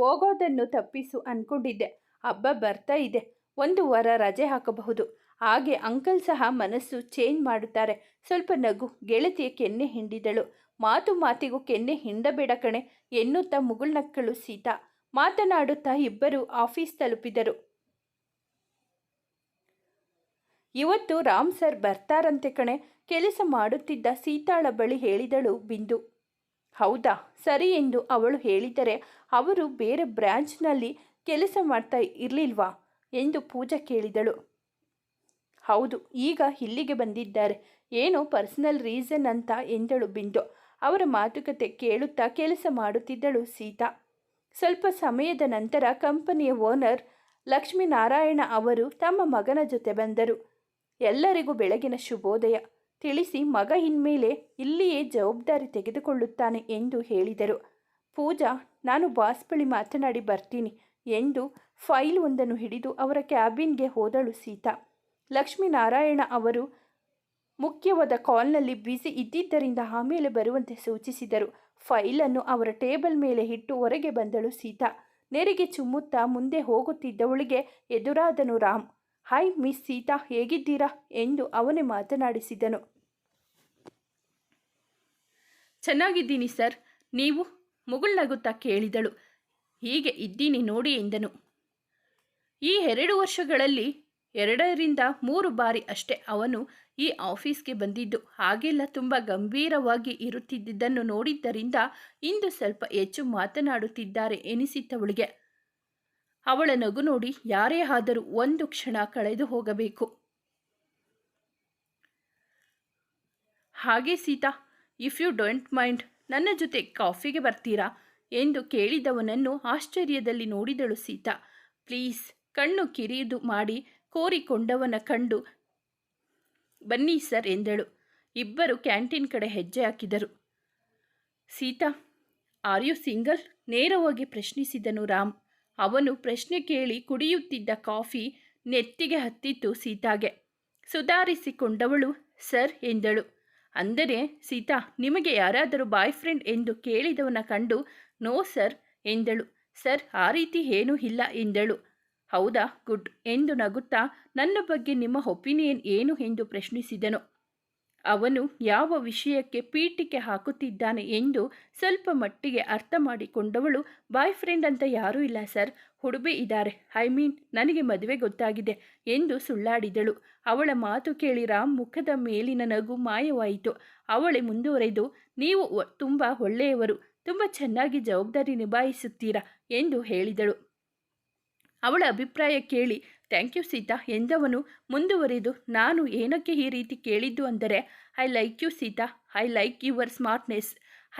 ಹೋಗೋದನ್ನು ತಪ್ಪಿಸು ಅನ್ಕೊಂಡಿದ್ದೆ. ಹಬ್ಬ ಬರ್ತಾ ಇದೆ. ಒಂದು ವಾರ ರಜೆ ಹಾಕಬಹುದು. ಹಾಗೆ ಅಂಕಲ್ ಸಹ ಮನಸ್ಸು ಚೇಂಜ್ ಮಾಡುತ್ತಾರೆ. ಸ್ವಲ್ಪ ನಗು. ಗೆಳತಿಯ ಕೆನ್ನೆ ಹಿಂಡಿದಳು. ಮಾತು ಮಾತಿಗೂ ಕೆನ್ನೆ ಹಿಂಡಬೇಡ ಕಣೆ ಎನ್ನುತ್ತಾ ಮುಗುಳ್ನಕ್ಕಳು ಸೀತಾ. ಮಾತನಾಡುತ್ತಾ ಇಬ್ಬರು ಆಫೀಸ್ ತಲುಪಿದರು. ಇವತ್ತು ರಾಮ್ ಸರ್ ಬರ್ತಾರಂತೆ ಕಣೆ. ಕೆಲಸ ಮಾಡುತ್ತಿದ್ದ ಸೀತಾಳ ಬಳಿ ಹೇಳಿದಳು ಬಿಂದು. ಹೌದಾ? ಸರಿ ಎಂದು ಅವಳು ಹೇಳಿದರೆ, ಅವರು ಬೇರೆ ಬ್ರ್ಯಾಂಚ್ನಲ್ಲಿ ಕೆಲಸ ಮಾಡ್ತಾ ಇರಲಿಲ್ವಾ? ಎಂದು ಪೂಜಾ ಕೇಳಿದಳು. ಹೌದು, ಈಗ ಇಲ್ಲಿಗೆ ಬಂದಿದ್ದಾರೆ. ಏನೋ ಪರ್ಸನಲ್ ರೀಸನ್ ಅಂತ ಎಂದಳು ಬಿಂದು. ಅವರ ಮಾತುಕತೆ ಕೇಳುತ್ತಾ ಕೆಲಸ ಮಾಡುತ್ತಿದ್ದಳು ಸೀತಾ. ಸ್ವಲ್ಪ ಸಮಯದ ನಂತರ ಕಂಪನಿಯ ಓನರ್ ಲಕ್ಷ್ಮೀನಾರಾಯಣ ಅವರು ತಮ್ಮ ಮಗನ ಜೊತೆ ಬಂದರು. ಎಲ್ಲರಿಗೂ ಬೆಳಗಿನ ಶುಭೋದಯ. ತಿಳಿಸಿ ಮಗ ಇನ್ಮೇಲೆ ಇಲ್ಲಿಯೇ ಜವಾಬ್ದಾರಿ ತೆಗೆದುಕೊಳ್ಳುತ್ತಾನೆ ಎಂದು ಹೇಳಿದರು. ಪೂಜಾ, ನಾನು ಬಾಸ್ ಬಳಿ ಮಾತನಾಡಿ ಬರ್ತೀನಿ ಎಂದು ಫೈಲ್ ಒಂದನ್ನು ಹಿಡಿದು ಅವರ ಕ್ಯಾಬಿನ್ಗೆ ಹೋದಳು ಸೀತಾ. ಲಕ್ಷ್ಮೀನಾರಾಯಣ ಅವರು ಮುಖ್ಯವಾದ ಕಾಲ್ನಲ್ಲಿ ಬ್ಯುಸಿ ಇದ್ದಿದ್ದರಿಂದ ಆಮೇಲೆ ಬರುವಂತೆ ಸೂಚಿಸಿದರು. ಫೈಲನ್ನು ಅವರ ಟೇಬಲ್ ಮೇಲೆ ಇಟ್ಟು ಹೊರಗೆ ಬಂದಳು ಸೀತಾ. ನೆರಿಗೆ ಚುಮ್ಮುತ್ತಾ ಮುಂದೆ ಹೋಗುತ್ತಿದ್ದವಳಿಗೆ ಎದುರಾದನು ರಾಮ್. ಹಾಯ್ ಮಿಸ್ ಸೀತಾ, ಹೇಗಿದ್ದೀರಾ? ಎಂದು ಅವನೇ ಮಾತನಾಡಿಸಿದನು. ಚೆನ್ನಾಗಿದ್ದೀನಿ ಸರ್. ನೀವು? ಮುಗುಳ್ನಗುತ್ತಾ ಕೇಳಿದಳು. ಹೀಗೆ ಇದ್ದೀನಿ ನೋಡಿ ಎಂದನು. ಈ ಎರಡು ವರ್ಷಗಳಲ್ಲಿ ಎರಡರಿಂದ ಮೂರು ಬಾರಿ ಅಷ್ಟೇ ಅವನು ಈ ಆಫೀಸ್ಗೆ ಬಂದಿದ್ದು. ಹಾಗೆಲ್ಲ ತುಂಬ ಗಂಭೀರವಾಗಿ ಇರುತ್ತಿದ್ದುದನ್ನು ನೋಡಿದ್ದರಿಂದ ಇಂದು ಸ್ವಲ್ಪ ಹೆಚ್ಚು ಮಾತನಾಡುತ್ತಿದ್ದಾರೆ ಎನಿಸಿತ್ತವಳಿಗೆ. ಅವಳ ನಗು ನೋಡಿ ಯಾರೇ ಆದರೂ ಒಂದು ಕ್ಷಣ ಕಳೆದು ಹೋಗಬೇಕು. ಹಾಗೆ Sita if you don't mind ನನ್ನ ಜೊತೆ ಕಾಫಿಗೆ ಬರ್ತೀರಾ? ಎಂದು ಕೇಳಿದವನನ್ನು ಆಶ್ಚರ್ಯದಲ್ಲಿ ನೋಡಿದಳು ಸೀತಾ. ಪ್ಲೀಸ್, ಕಣ್ಣು ಕಿರಿದು ಮಾಡಿ ಕೋರಿಕೊಂಡವನ ಕಂಡು ಬನ್ನಿ ಸರ್ ಎಂದಳು. ಇಬ್ಬರು ಕ್ಯಾಂಟೀನ್ ಕಡೆ ಹೆಜ್ಜೆ ಹಾಕಿದರು. ಸೀತಾ ಆರ್ ಯು ಸಿಂಗಲ್ ನೇರವಾಗಿ ಪ್ರಶ್ನಿಸಿದನು ರಾಮ್. ಅವನು ಪ್ರಶ್ನೆ ಕೇಳಿ ಕುಡಿಯುತ್ತಿದ್ದ ಕಾಫಿ ನೆತ್ತಿಗೆ ಹತ್ತಿತ್ತು ಸೀತಾಗೆ. ಸುಧಾರಿಸಿಕೊಂಡವಳು, ಸರ್, ಎಂದಳು. ಅಂದರೆ, ಸೀತಾ, ನಿಮಗೆ ಯಾರಾದರೂ ಬಾಯ್ ಫ್ರೆಂಡ್ ಎಂದು ಕೇಳಿದವನ ಕಂಡು, ನೋ, ಸರ್, ಎಂದಳು. ಸರ್, ಆ ರೀತಿ ಏನೂ ಇಲ್ಲ, ಎಂದಳು. ಹೌದಾ, ಗುಡ್, ಎಂದು ನಗುತ್ತಾ, ನನ್ನ ಬಗ್ಗೆ ನಿಮ್ಮ ಒಪಿನಿಯನ್ ಏನು? ಎಂದು ಪ್ರಶ್ನಿಸಿದನು. ಅವನು ಯಾವ ವಿಷಯಕ್ಕೆ ಪೀಠಿಕೆ ಹಾಕುತ್ತಿದ್ದಾನೆ ಎಂದು ಸ್ವಲ್ಪ ಮಟ್ಟಿಗೆ ಅರ್ಥ ಮಾಡಿಕೊಂಡವಳು ಬಾಯ್ ಫ್ರೆಂಡ್ ಅಂತ ಯಾರೂ ಇಲ್ಲ, ಸರ್. ಹುಡುಬಿ ಇದ್ದಾರೆ. ಐ ಮೀನ್, ನನಗೆ ಮದುವೆ ಗೊತ್ತಾಗಿದೆ ಎಂದು ಸುಳ್ಳಾಡಿದಳು. ಅವಳ ಮಾತು ಕೇಳಿ ರಾಮ್ ಮುಖದ ಮೇಲಿನ ನಗು ಮಾಯವಾಯಿತು. ಅವಳೆ ಮುಂದುವರೆದು, ನೀವು ತುಂಬ ಒಳ್ಳೆಯವರು. ತುಂಬ ಚೆನ್ನಾಗಿ ಜವಾಬ್ದಾರಿ ನಿಭಾಯಿಸುತ್ತೀರಾ? ಎಂದು ಹೇಳಿದಳು. ಅವಳ ಅಭಿಪ್ರಾಯ ಕೇಳಿ ಥ್ಯಾಂಕ್ ಯು ಸೀತಾ ಎಂದವನು ಮುಂದುವರಿದು, ನಾನು ಏನಕ್ಕೆ ಈ ರೀತಿ ಕೇಳಿದ್ದು ಅಂದರೆ I like you Sita. I like your smartness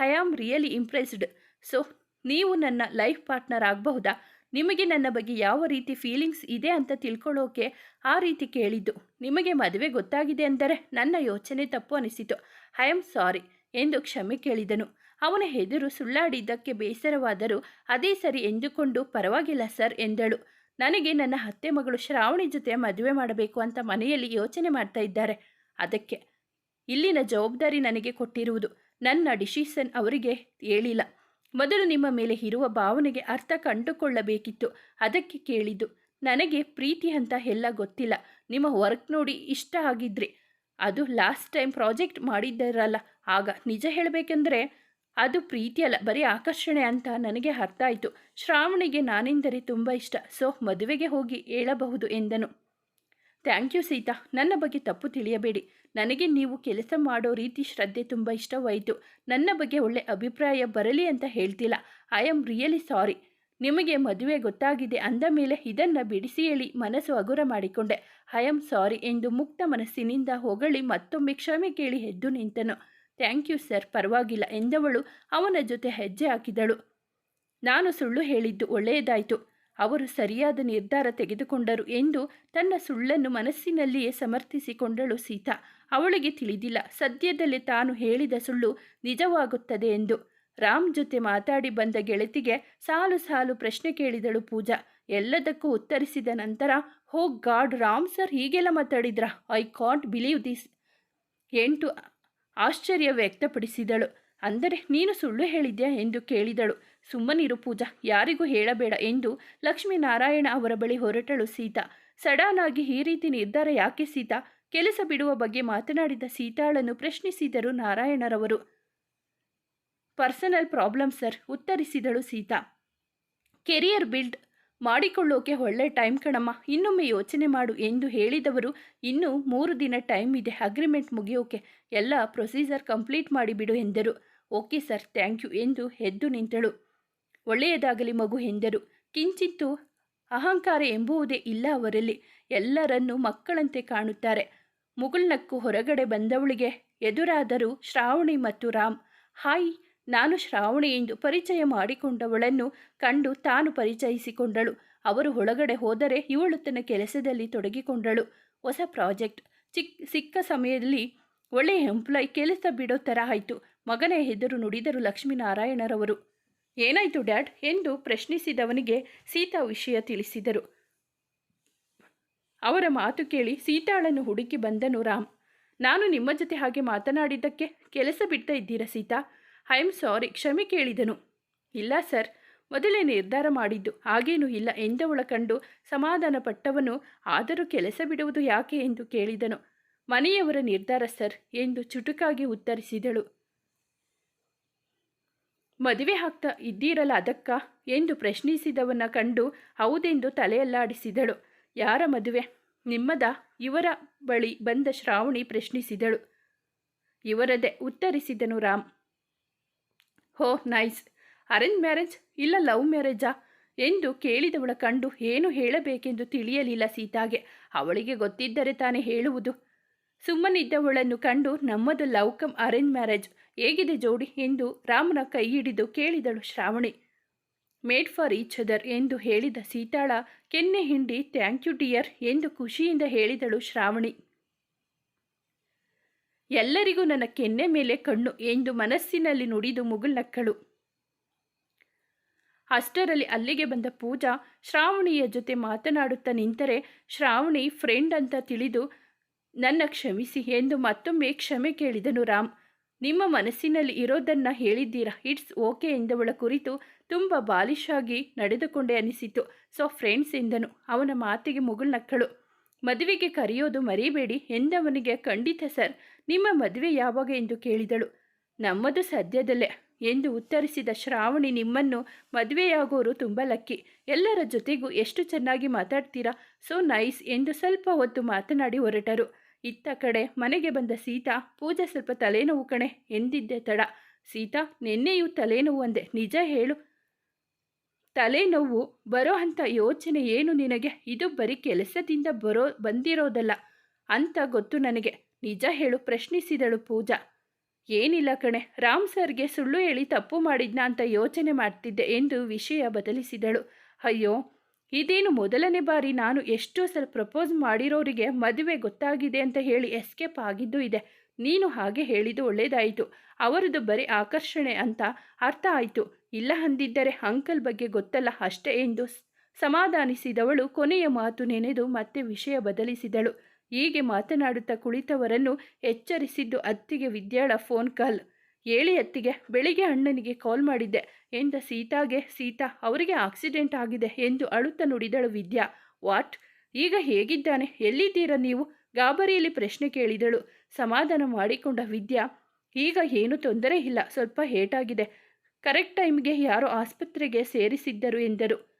I am really impressed so ನೀವು ನನ್ನ ಲೈಫ್ ಪಾರ್ಟ್ನರ್ ಆಗಬಹುದಾ? ನಿಮಗೆ ನನ್ನ ಬಗ್ಗೆ ಯಾವ ರೀತಿ ಫೀಲಿಂಗ್ಸ್ ಇದೆ ಅಂತ ತಿಳ್ಕೊಳ್ಳೋಕೆ ಆ ರೀತಿ ಕೇಳಿದ್ದು. ನಿಮಗೆ ಮದುವೆ ಗೊತ್ತಾಗಿದೆ ಅಂದರೆ ನನ್ನ ಯೋಚನೆ ತಪ್ಪು ಅನಿಸಿತು. ಐ ಆಮ್ ಸಾರಿ ಎಂದು ಕ್ಷಮೆ ಕೇಳಿದನು. ಅವನ ಹೆದರು ಸುಳ್ಳಾಡಿದ್ದಕ್ಕೆ ಬೇಸರವಾದರೂ, ಅದೇ ಸರಿ ಎಂದುಕೊಂಡು ಪರವಾಗಿಲ್ಲ ಸರ್ ಎಂದಳು. ನನಗೆ ನನ್ನ ಅತ್ತೆ ಮಗಳು ಶ್ರಾವಣಿ ಜೊತೆ ಮದುವೆ ಮಾಡಬೇಕು ಅಂತ ಮನೆಯಲ್ಲಿ ಯೋಚನೆ ಮಾಡ್ತಾ ಇದ್ದಾರೆ. ಅದಕ್ಕೆ ಇಲ್ಲಿನ ಜವಾಬ್ದಾರಿ ನನಗೆ ಕೊಟ್ಟಿರುವುದು. ನನ್ನ ಡಿಸಿಷನ್ ಅವರಿಗೆ ಹೇಳಿಲ್ಲ. ಮೊದಲು ನಿಮ್ಮ ಮೇಲೆ ಇರುವ ಭಾವನೆಗೆ ಅರ್ಥ ಕಂಡುಕೊಳ್ಳಬೇಕಿತ್ತು. ಅದಕ್ಕೆ ಕೇಳಿದ್ದು, ನನಗೆ ಪ್ರೀತಿ ಅಂತ ಎಲ್ಲ ಗೊತ್ತಿಲ್ಲ. ನಿಮ್ಮ ವರ್ಕ್ ನೋಡಿ ಇಷ್ಟ ಆಗಿದ್ರಿ. ಅದು ಲಾಸ್ಟ್ ಟೈಮ್ ಪ್ರಾಜೆಕ್ಟ್ ಮಾಡಿದ್ದರಲ್ಲ. ಆಗ ನಿಜ ಹೇಳಬೇಕೆಂದರೆ ಅದು ಪ್ರೀತಿಯಲ್ಲ ಬರೀ ಆಕರ್ಷಣೆ ಅಂತ ನನಗೆ ಅರ್ಥ ಆಯಿತು. ಶ್ರಾವಣಿಗೆ ನಾನೆಂದರೆ ತುಂಬ ಇಷ್ಟ. ಸೊ, ಮದುವೆಗೆ ಹೋಗಿ ಹೇಳಬಹುದು ಎಂದನು. Thank you Sita. ನನ್ನ ಬಗ್ಗೆ ತಪ್ಪು ತಿಳಿಯಬೇಡಿ. ನನಗೆ ನೀವು ಕೆಲಸ ಮಾಡೋ ರೀತಿ ಶ್ರದ್ಧೆ ತುಂಬ ಇಷ್ಟವಾಯಿತು. ನನ್ನ ಬಗ್ಗೆ ಒಳ್ಳೆ ಅಭಿಪ್ರಾಯ ಬರಲಿ ಅಂತ ಹೇಳ್ತಿಲ್ಲ. ಐ ಆಮ್ ರಿಯಲಿ ಸಾರಿ ನಿಮಗೆ ಮದುವೆ ಗೊತ್ತಾಗಿದೆ ಅಂದ ಮೇಲೆ ಇದನ್ನು ಬಿಡಿಸಿ ಹೇಳಿ ಮನಸ್ಸು ಹಗುರ ಮಾಡಿಕೊಂಡೆ. ಐ ಆಮ್ ಸಾರಿ ಎಂದು ಮುಕ್ತ ಮನಸ್ಸಿನಿಂದ ಹೊಗಳಿ ಮತ್ತೊಮ್ಮೆ ಕ್ಷಮೆ ಕೇಳಿ ಎದ್ದು ನಿಂತನು. ಥ್ಯಾಂಕ್ ಯು ಸರ್, ಪರವಾಗಿಲ್ಲ ಎಂದವಳು ಅವನ ಜೊತೆ ಹೆಜ್ಜೆ ಹಾಕಿದಳು. ನಾನು ಸುಳ್ಳು ಹೇಳಿದ್ದು ಒಳ್ಳೆಯದಾಯಿತು. ಅವರು ಸರಿಯಾದ ನಿರ್ಧಾರ ತೆಗೆದುಕೊಂಡರು ಎಂದು ತನ್ನ ಸುಳ್ಳನ್ನು ಮನಸ್ಸಿನಲ್ಲಿಯೇ ಸಮರ್ಥಿಸಿಕೊಂಡಳು ಸೀತಾ. ಅವಳಿಗೆ ತಿಳಿದಿಲ್ಲ, ಸದ್ಯದಲ್ಲಿ ತಾನು ಹೇಳಿದ ಸುಳ್ಳು ನಿಜವಾಗುತ್ತದೆ ಎಂದು. ರಾಮ್ ಜೊತೆ ಮಾತಾಡಿ ಬಂದ ಗೆಳತಿಗೆ ಸಾಲು ಸಾಲು ಪ್ರಶ್ನೆ ಕೇಳಿದಳು ಪೂಜಾ. ಎಲ್ಲದಕ್ಕೂ ಉತ್ತರಿಸಿದ ನಂತರ ಹೋ ಗಾಡ್ ರಾಮ್ ಸರ್, ಹೀಗೆಲ್ಲ ಮಾತಾಡಿದ್ರ? I can't believe this. ಎಂಟು ಆಶ್ಚರ್ಯ ವ್ಯಕ್ತಪಡಿಸಿದಳು. ಅಂದರೆ ನೀನು ಸುಳ್ಳು ಹೇಳಿದ್ಯಾ? ಎಂದು ಕೇಳಿದಳು. ಸುಮ್ಮನಿರು ಪೂಜಾ, ಯಾರಿಗೂ ಹೇಳಬೇಡ ಎಂದು ಲಕ್ಷ್ಮೀನಾರಾಯಣ ಅವರ ಬಳಿ ಹೊರಟಳು ಸೀತಾ. ಸಡನ್ ಆಗಿ ಈ ರೀತಿ ನಿರ್ಧಾರ ಯಾಕೆ ಸೀತಾ? ಕೆಲಸ ಬಿಡುವ ಬಗ್ಗೆ ಮಾತನಾಡಿದ ಸೀತಾಳನ್ನು ಪ್ರಶ್ನಿಸಿದರು ನಾರಾಯಣರವರು. ಪರ್ಸನಲ್ ಪ್ರಾಬ್ಲಮ್ ಸರ್, ಉತ್ತರಿಸಿದಳು ಸೀತಾ. ಕೆರಿಯರ್ ಬಿಲ್ಡ್ ಮಾಡಿಕೊಳ್ಳೋಕೆ ಒಳ್ಳೆ ಟೈಮ್ ಕಣಮ್ಮ. ಇನ್ನೊಮ್ಮೆ ಯೋಚನೆ ಮಾಡು ಎಂದು ಹೇಳಿದವರು ಇನ್ನು ಮೂರು ದಿನ ಟೈಮ್ ಇದೆ, ಅಗ್ರಿಮೆಂಟ್ ಮುಗಿಯೋಕೆ. ಎಲ್ಲ ಪ್ರೊಸೀಜರ್ ಕಂಪ್ಲೀಟ್ ಮಾಡಿಬಿಡು ಎಂದರು. ಓಕೆ ಸರ್, ಥ್ಯಾಂಕ್ ಯು ಎಂದು ಎದ್ದು ನಿಂತಳು. ಒಳ್ಳೆಯದಾಗಲಿ ಮಗು ಎಂದರು. ಕಿಂಚಿತ್ತು ಅಹಂಕಾರ ಎಂಬುವುದೇ ಇಲ್ಲ ಅವರಲ್ಲಿ. ಎಲ್ಲರನ್ನೂ ಮಕ್ಕಳಂತೆ ಕಾಣುತ್ತಾರೆ. ಮುಗುಳ್ನಕ್ಕು ಹೊರಗಡೆ ಬಂದವಳಿಗೆ ಎದುರಾದರು ಶ್ರಾವಣಿ ಮತ್ತು ರಾಮ್, ಹಾಯ್ ನಾನು ಶ್ರಾವಣಿ ಎಂದು ಪರಿಚಯ ಮಾಡಿಕೊಂಡವಳನ್ನು ಕಂಡು ತಾನು ಪರಿಚಯಿಸಿಕೊಂಡಳು. ಅವರು ಒಳಗಡೆ ಹೋದರೆ ಇವಳು ತನ್ನ ಕೆಲಸದಲ್ಲಿ ತೊಡಗಿಕೊಂಡಳು. ಹೊಸ ಪ್ರಾಜೆಕ್ಟ್. ಚಿಕ್, ಸಿಕ್ಕ ಸಮಯದಲ್ಲಿ ಒಳ್ಳೆಯ ಎಂಪ್ಲಾಯ್ ಕೆಲಸ ಬಿಡೋ ಥರ ಆಯಿತು. ಮಗನ ಎದುರು ನುಡಿದರು ಲಕ್ಷ್ಮೀನಾರಾಯಣರವರು. ಏನಾಯಿತು ಡ್ಯಾಡ್? ಎಂದು ಪ್ರಶ್ನಿಸಿದವನಿಗೆ ಸೀತಾ ವಿಷಯ ತಿಳಿಸಿದರು. ಅವರ ಮಾತು ಕೇಳಿ ಸೀತಾಳನ್ನು ಹುಡುಕಿ ಬಂದನು ರಾಮ್. ನಾನು ನಿಮ್ಮ ಜೊತೆ ಹಾಗೆ ಮಾತನಾಡಿದ್ದಕ್ಕೆ ಕೆಲಸ ಬಿಡ್ತಾ ಇದ್ದೀರಾ ಸೀತಾ? ಐ ಆಮ್ ಸಾರಿ ಕ್ಷಮೆ ಕೇಳಿದನು. ಇಲ್ಲ ಸರ್, ಮೊದಲೇ ನಿರ್ಧಾರ ಮಾಡಿದ್ದು. ಹಾಗೇನೂ ಇಲ್ಲ ಎಂದವಳ ಕಂಡು ಸಮಾಧಾನ ಪಟ್ಟವನು ಆದರೂ ಕೆಲಸ ಬಿಡುವುದು ಯಾಕೆ ಎಂದು ಕೇಳಿದನು. ಮನೆಯವರ ನಿರ್ಧಾರ ಸರ್ ಎಂದು ಚುಟುಕಾಗಿ ಉತ್ತರಿಸಿದಳು. ಮದುವೆ ಆಗ್ತಾ ಇದ್ದೀರಲ್ಲ ಅದಕ್ಕ ಎಂದು ಪ್ರಶ್ನಿಸಿದವನ ಕಂಡು ಹೌದೆಂದು ತಲೆಯಲ್ಲಾಡಿಸಿದಳು. ಯಾರ ಮದುವೆ? ನಿಮ್ಮದ? ಇವರ ಬಳಿ ಬಂದ ಶ್ರಾವಣಿ ಪ್ರಶ್ನಿಸಿದಳು. ಇವರದೇ, ಉತ್ತರಿಸಿದನು Ram. Oh nice. Arrange marriage? ಇಲ್ಲ, ಲವ್ ಮ್ಯಾರೇಜಾ? ಎಂದು ಕೇಳಿದವಳ ಕಂಡು ಏನು ಹೇಳಬೇಕೆಂದು ತಿಳಿಯಲಿಲ್ಲ ಸೀತಾಗೆ. ಅವಳಿಗೆ ಗೊತ್ತಿದ್ದರೆ ತಾನೇ ಹೇಳುವುದು. ಸುಮ್ಮನಿದ್ದವಳನ್ನು ಕಂಡು, ನಮ್ಮದು ಲವ್ ಕಮ್ ಅರೇಂಜ್ ಮ್ಯಾರೇಜ್. ಹೇಗಿದೆ ಜೋಡಿ? ಎಂದು ರಾಮನ ಕೈ ಹಿಡಿದು ಕೇಳಿದಳು Shravani. Made for each other ಎಂದು ಹೇಳಿದ ಸೀತಾಳ, ಕೆನ್ನೆ ಹಿಂಡಿ, ಥ್ಯಾಂಕ್ ಯು ಡಿಯರ್ ಎಂದು ಖುಷಿಯಿಂದ ಹೇಳಿದಳು ಶ್ರಾವಣಿ. ಎಲ್ಲರಿಗೂ ನನ್ನ ಕೆನ್ನೆ ಮೇಲೆ ಕಣ್ಣು ಎಂದು ಮನಸ್ಸಿನಲ್ಲಿ ನುಡಿದು ಮುಗುಳ್ನಕ್ಕಳು ಅಷ್ಟರಲ್ಲಿ ಅಲ್ಲಿಗೆ ಬಂದ ಪೂಜಾ ಶ್ರಾವಣಿಯ ಜೊತೆ ಮಾತನಾಡುತ್ತಾ ನಿಂತರೆ ಶ್ರಾವಣಿ ಫ್ರೆಂಡ್ ಅಂತ ತಿಳಿದು, ನನ್ನ ಕ್ಷಮಿಸಿ ಎಂದು ಮತ್ತೊಮ್ಮೆ ಕ್ಷಮೆ ಕೇಳಿದನು ರಾಮ್. ನಿಮ್ಮ ಮನಸ್ಸಿನಲ್ಲಿ ಇರೋದನ್ನ ಹೇಳಿದ್ದೀರಾ? ಇಟ್ಸ್ ಓಕೆ ಎಂದವಳ ಕುರಿತು ತುಂಬ ಬಾಲಿಶಾಗಿ ನಡೆದುಕೊಂಡೇ ಅನಿಸಿತು. ಸೊ ಫ್ರೆಂಡ್ಸ್ ಎಂದನು. ಅವನ ಮಾತಿಗೆ ಮುಗುಳ್ನಕ್ಕಳು ಮದುವೆಗೆ ಕರೆಯೋದು ಮರಿಬೇಡಿ ಎಂದವನಿಗೆ, ಖಂಡಿತ ಸರ್. ನಿಮ್ಮ ಮದುವೆ ಯಾವಾಗ ಎಂದು ಕೇಳಿದಳು. ನಮ್ಮದು ಸದ್ಯದಲ್ಲೇ ಎಂದು ಉತ್ತರಿಸಿದ ಶ್ರಾವಣಿ ನಿಮ್ಮನ್ನು ಮದುವೆಯಾಗೋರು ತುಂಬ ಲಕ್ಕಿ. ಎಲ್ಲರ ಜೊತೆಗೂ ಎಷ್ಟು ಚೆನ್ನಾಗಿ ಮಾತಾಡ್ತೀರಾ? ಸೊ ನೈಸ್ ಎಂದು ಸ್ವಲ್ಪ ಹೊತ್ತು ಮಾತನಾಡಿ ಹೊರಟರು. ಇತ್ತ ಕಡೆ ಮನೆಗೆ ಬಂದ ಸೀತಾ, ಪೂಜೆ ಸ್ವಲ್ಪ ತಲೆನೋವು ಕಣೆ ಎಂದಿದ್ದೆ ತಡ. ಸೀತಾ, ನಿನ್ನೆಯೂ ತಲೆನೋವು ಅಂದೆ. ನಿಜ ಹೇಳು. ತಲೆನೋವು ಬರೋ ಅಂಥ ಯೋಚನೆ ಏನು ನಿನಗೆ? ಇದು ಬರೀ ಕೆಲಸದಿಂದ ಬರೋ ಬಂದಿರೋದಲ್ಲ. ಅಂತ ಗೊತ್ತು ನನಗೆ. ನಿಜ ಹೇಳು ಪ್ರಶ್ನಿಸಿದಳು ಪೂಜಾ. ಏನಿಲ್ಲ ಕಣೆ, ರಾಮ್ ಸರ್ಗೆ ಸುಳ್ಳು ಹೇಳಿ ತಪ್ಪು ಮಾಡಿದ್ನ ಅಂತ ಯೋಚನೆ ಮಾಡ್ತಿದ್ದೆ ಎಂದು ವಿಷಯ ಬದಲಿಸಿದಳು. ಅಯ್ಯೋ, ಇದೇನು ಮೊದಲನೇ ಬಾರಿ ನಾನು ಎಷ್ಟೋ ಸಲ ಪ್ರಪೋಸ್ ಮಾಡಿರೋರಿಗೆ ಮದುವೆ ಗೊತ್ತಾಗಿದೆ ಅಂತ ಹೇಳಿ ಎಸ್ಕೇಪ್ ಆಗಿದ್ದು ಇದೆ. ನೀನು ಹಾಗೆ ಹೇಳಿದ್ದು ಒಳ್ಳೆಯದಾಯಿತು ಅವರದು ಬರೀ ಆಕರ್ಷಣೆ ಅಂತ ಅರ್ಥ ಆಯಿತು. ಇಲ್ಲ ಅಂದಿದ್ದರೆ ಅಂಕಲ್ ಬಗ್ಗೆ ಗೊತ್ತಲ್ಲ ಅಷ್ಟೇ ಎಂದು ಸಮಾಧಾನಿಸಿದವಳು ಕೊನೆಯ ಮಾತು ನೆನೆದು ಮತ್ತೆ ವಿಷಯ ಬದಲಿಸಿದಳು. ಹೀಗೆ ಮಾತನಾಡುತ್ತಾ ಕುಳಿತವರನ್ನು ಎಚ್ಚರಿಸಿದ್ದು ಅತ್ತಿಗೆ ವಿದ್ಯಾಳ ಫೋನ್ ಕಾಲ್ ಹೇಳಿ ಅತ್ತಿಗೆ, ಬೆಳಿಗ್ಗೆ ಅಣ್ಣನಿಗೆ ಕಾಲ್ ಮಾಡಿದ್ದೆ. ಎಂದ ಸೀತಾಗೆ, ಸೀತಾ, ಅವರಿಗೆ ಆಕ್ಸಿಡೆಂಟ್ ಆಗಿದೆ ಎಂದು ಅಳುತ್ತಾ ನುಡಿದಳು ವಿದ್ಯಾ. ವಾಟ್ ಈಗ ಹೇಗಿದ್ದಾನೆ? ಎಲ್ಲಿದ್ದೀರಾ ನೀವು? ಗಾಬರಿಯಲ್ಲಿ ಪ್ರಶ್ನೆ ಕೇಳಿದಳು. ಸಮಾಧಾನ ಮಾಡಿಕೊಂಡ ವಿದ್ಯಾ, ಈಗ ಏನು ತೊಂದರೆ ಇಲ್ಲ, ಸ್ವಲ್ಪ ಹೇಟಾಗಿದೆ. ಕರೆಕ್ಟ್ ಟೈಮ್ಗೆ ಯಾರೋ ಆಸ್ಪತ್ರೆಗೆ ಸೇರಿಸಿದ್ದರು ಎಂದರು.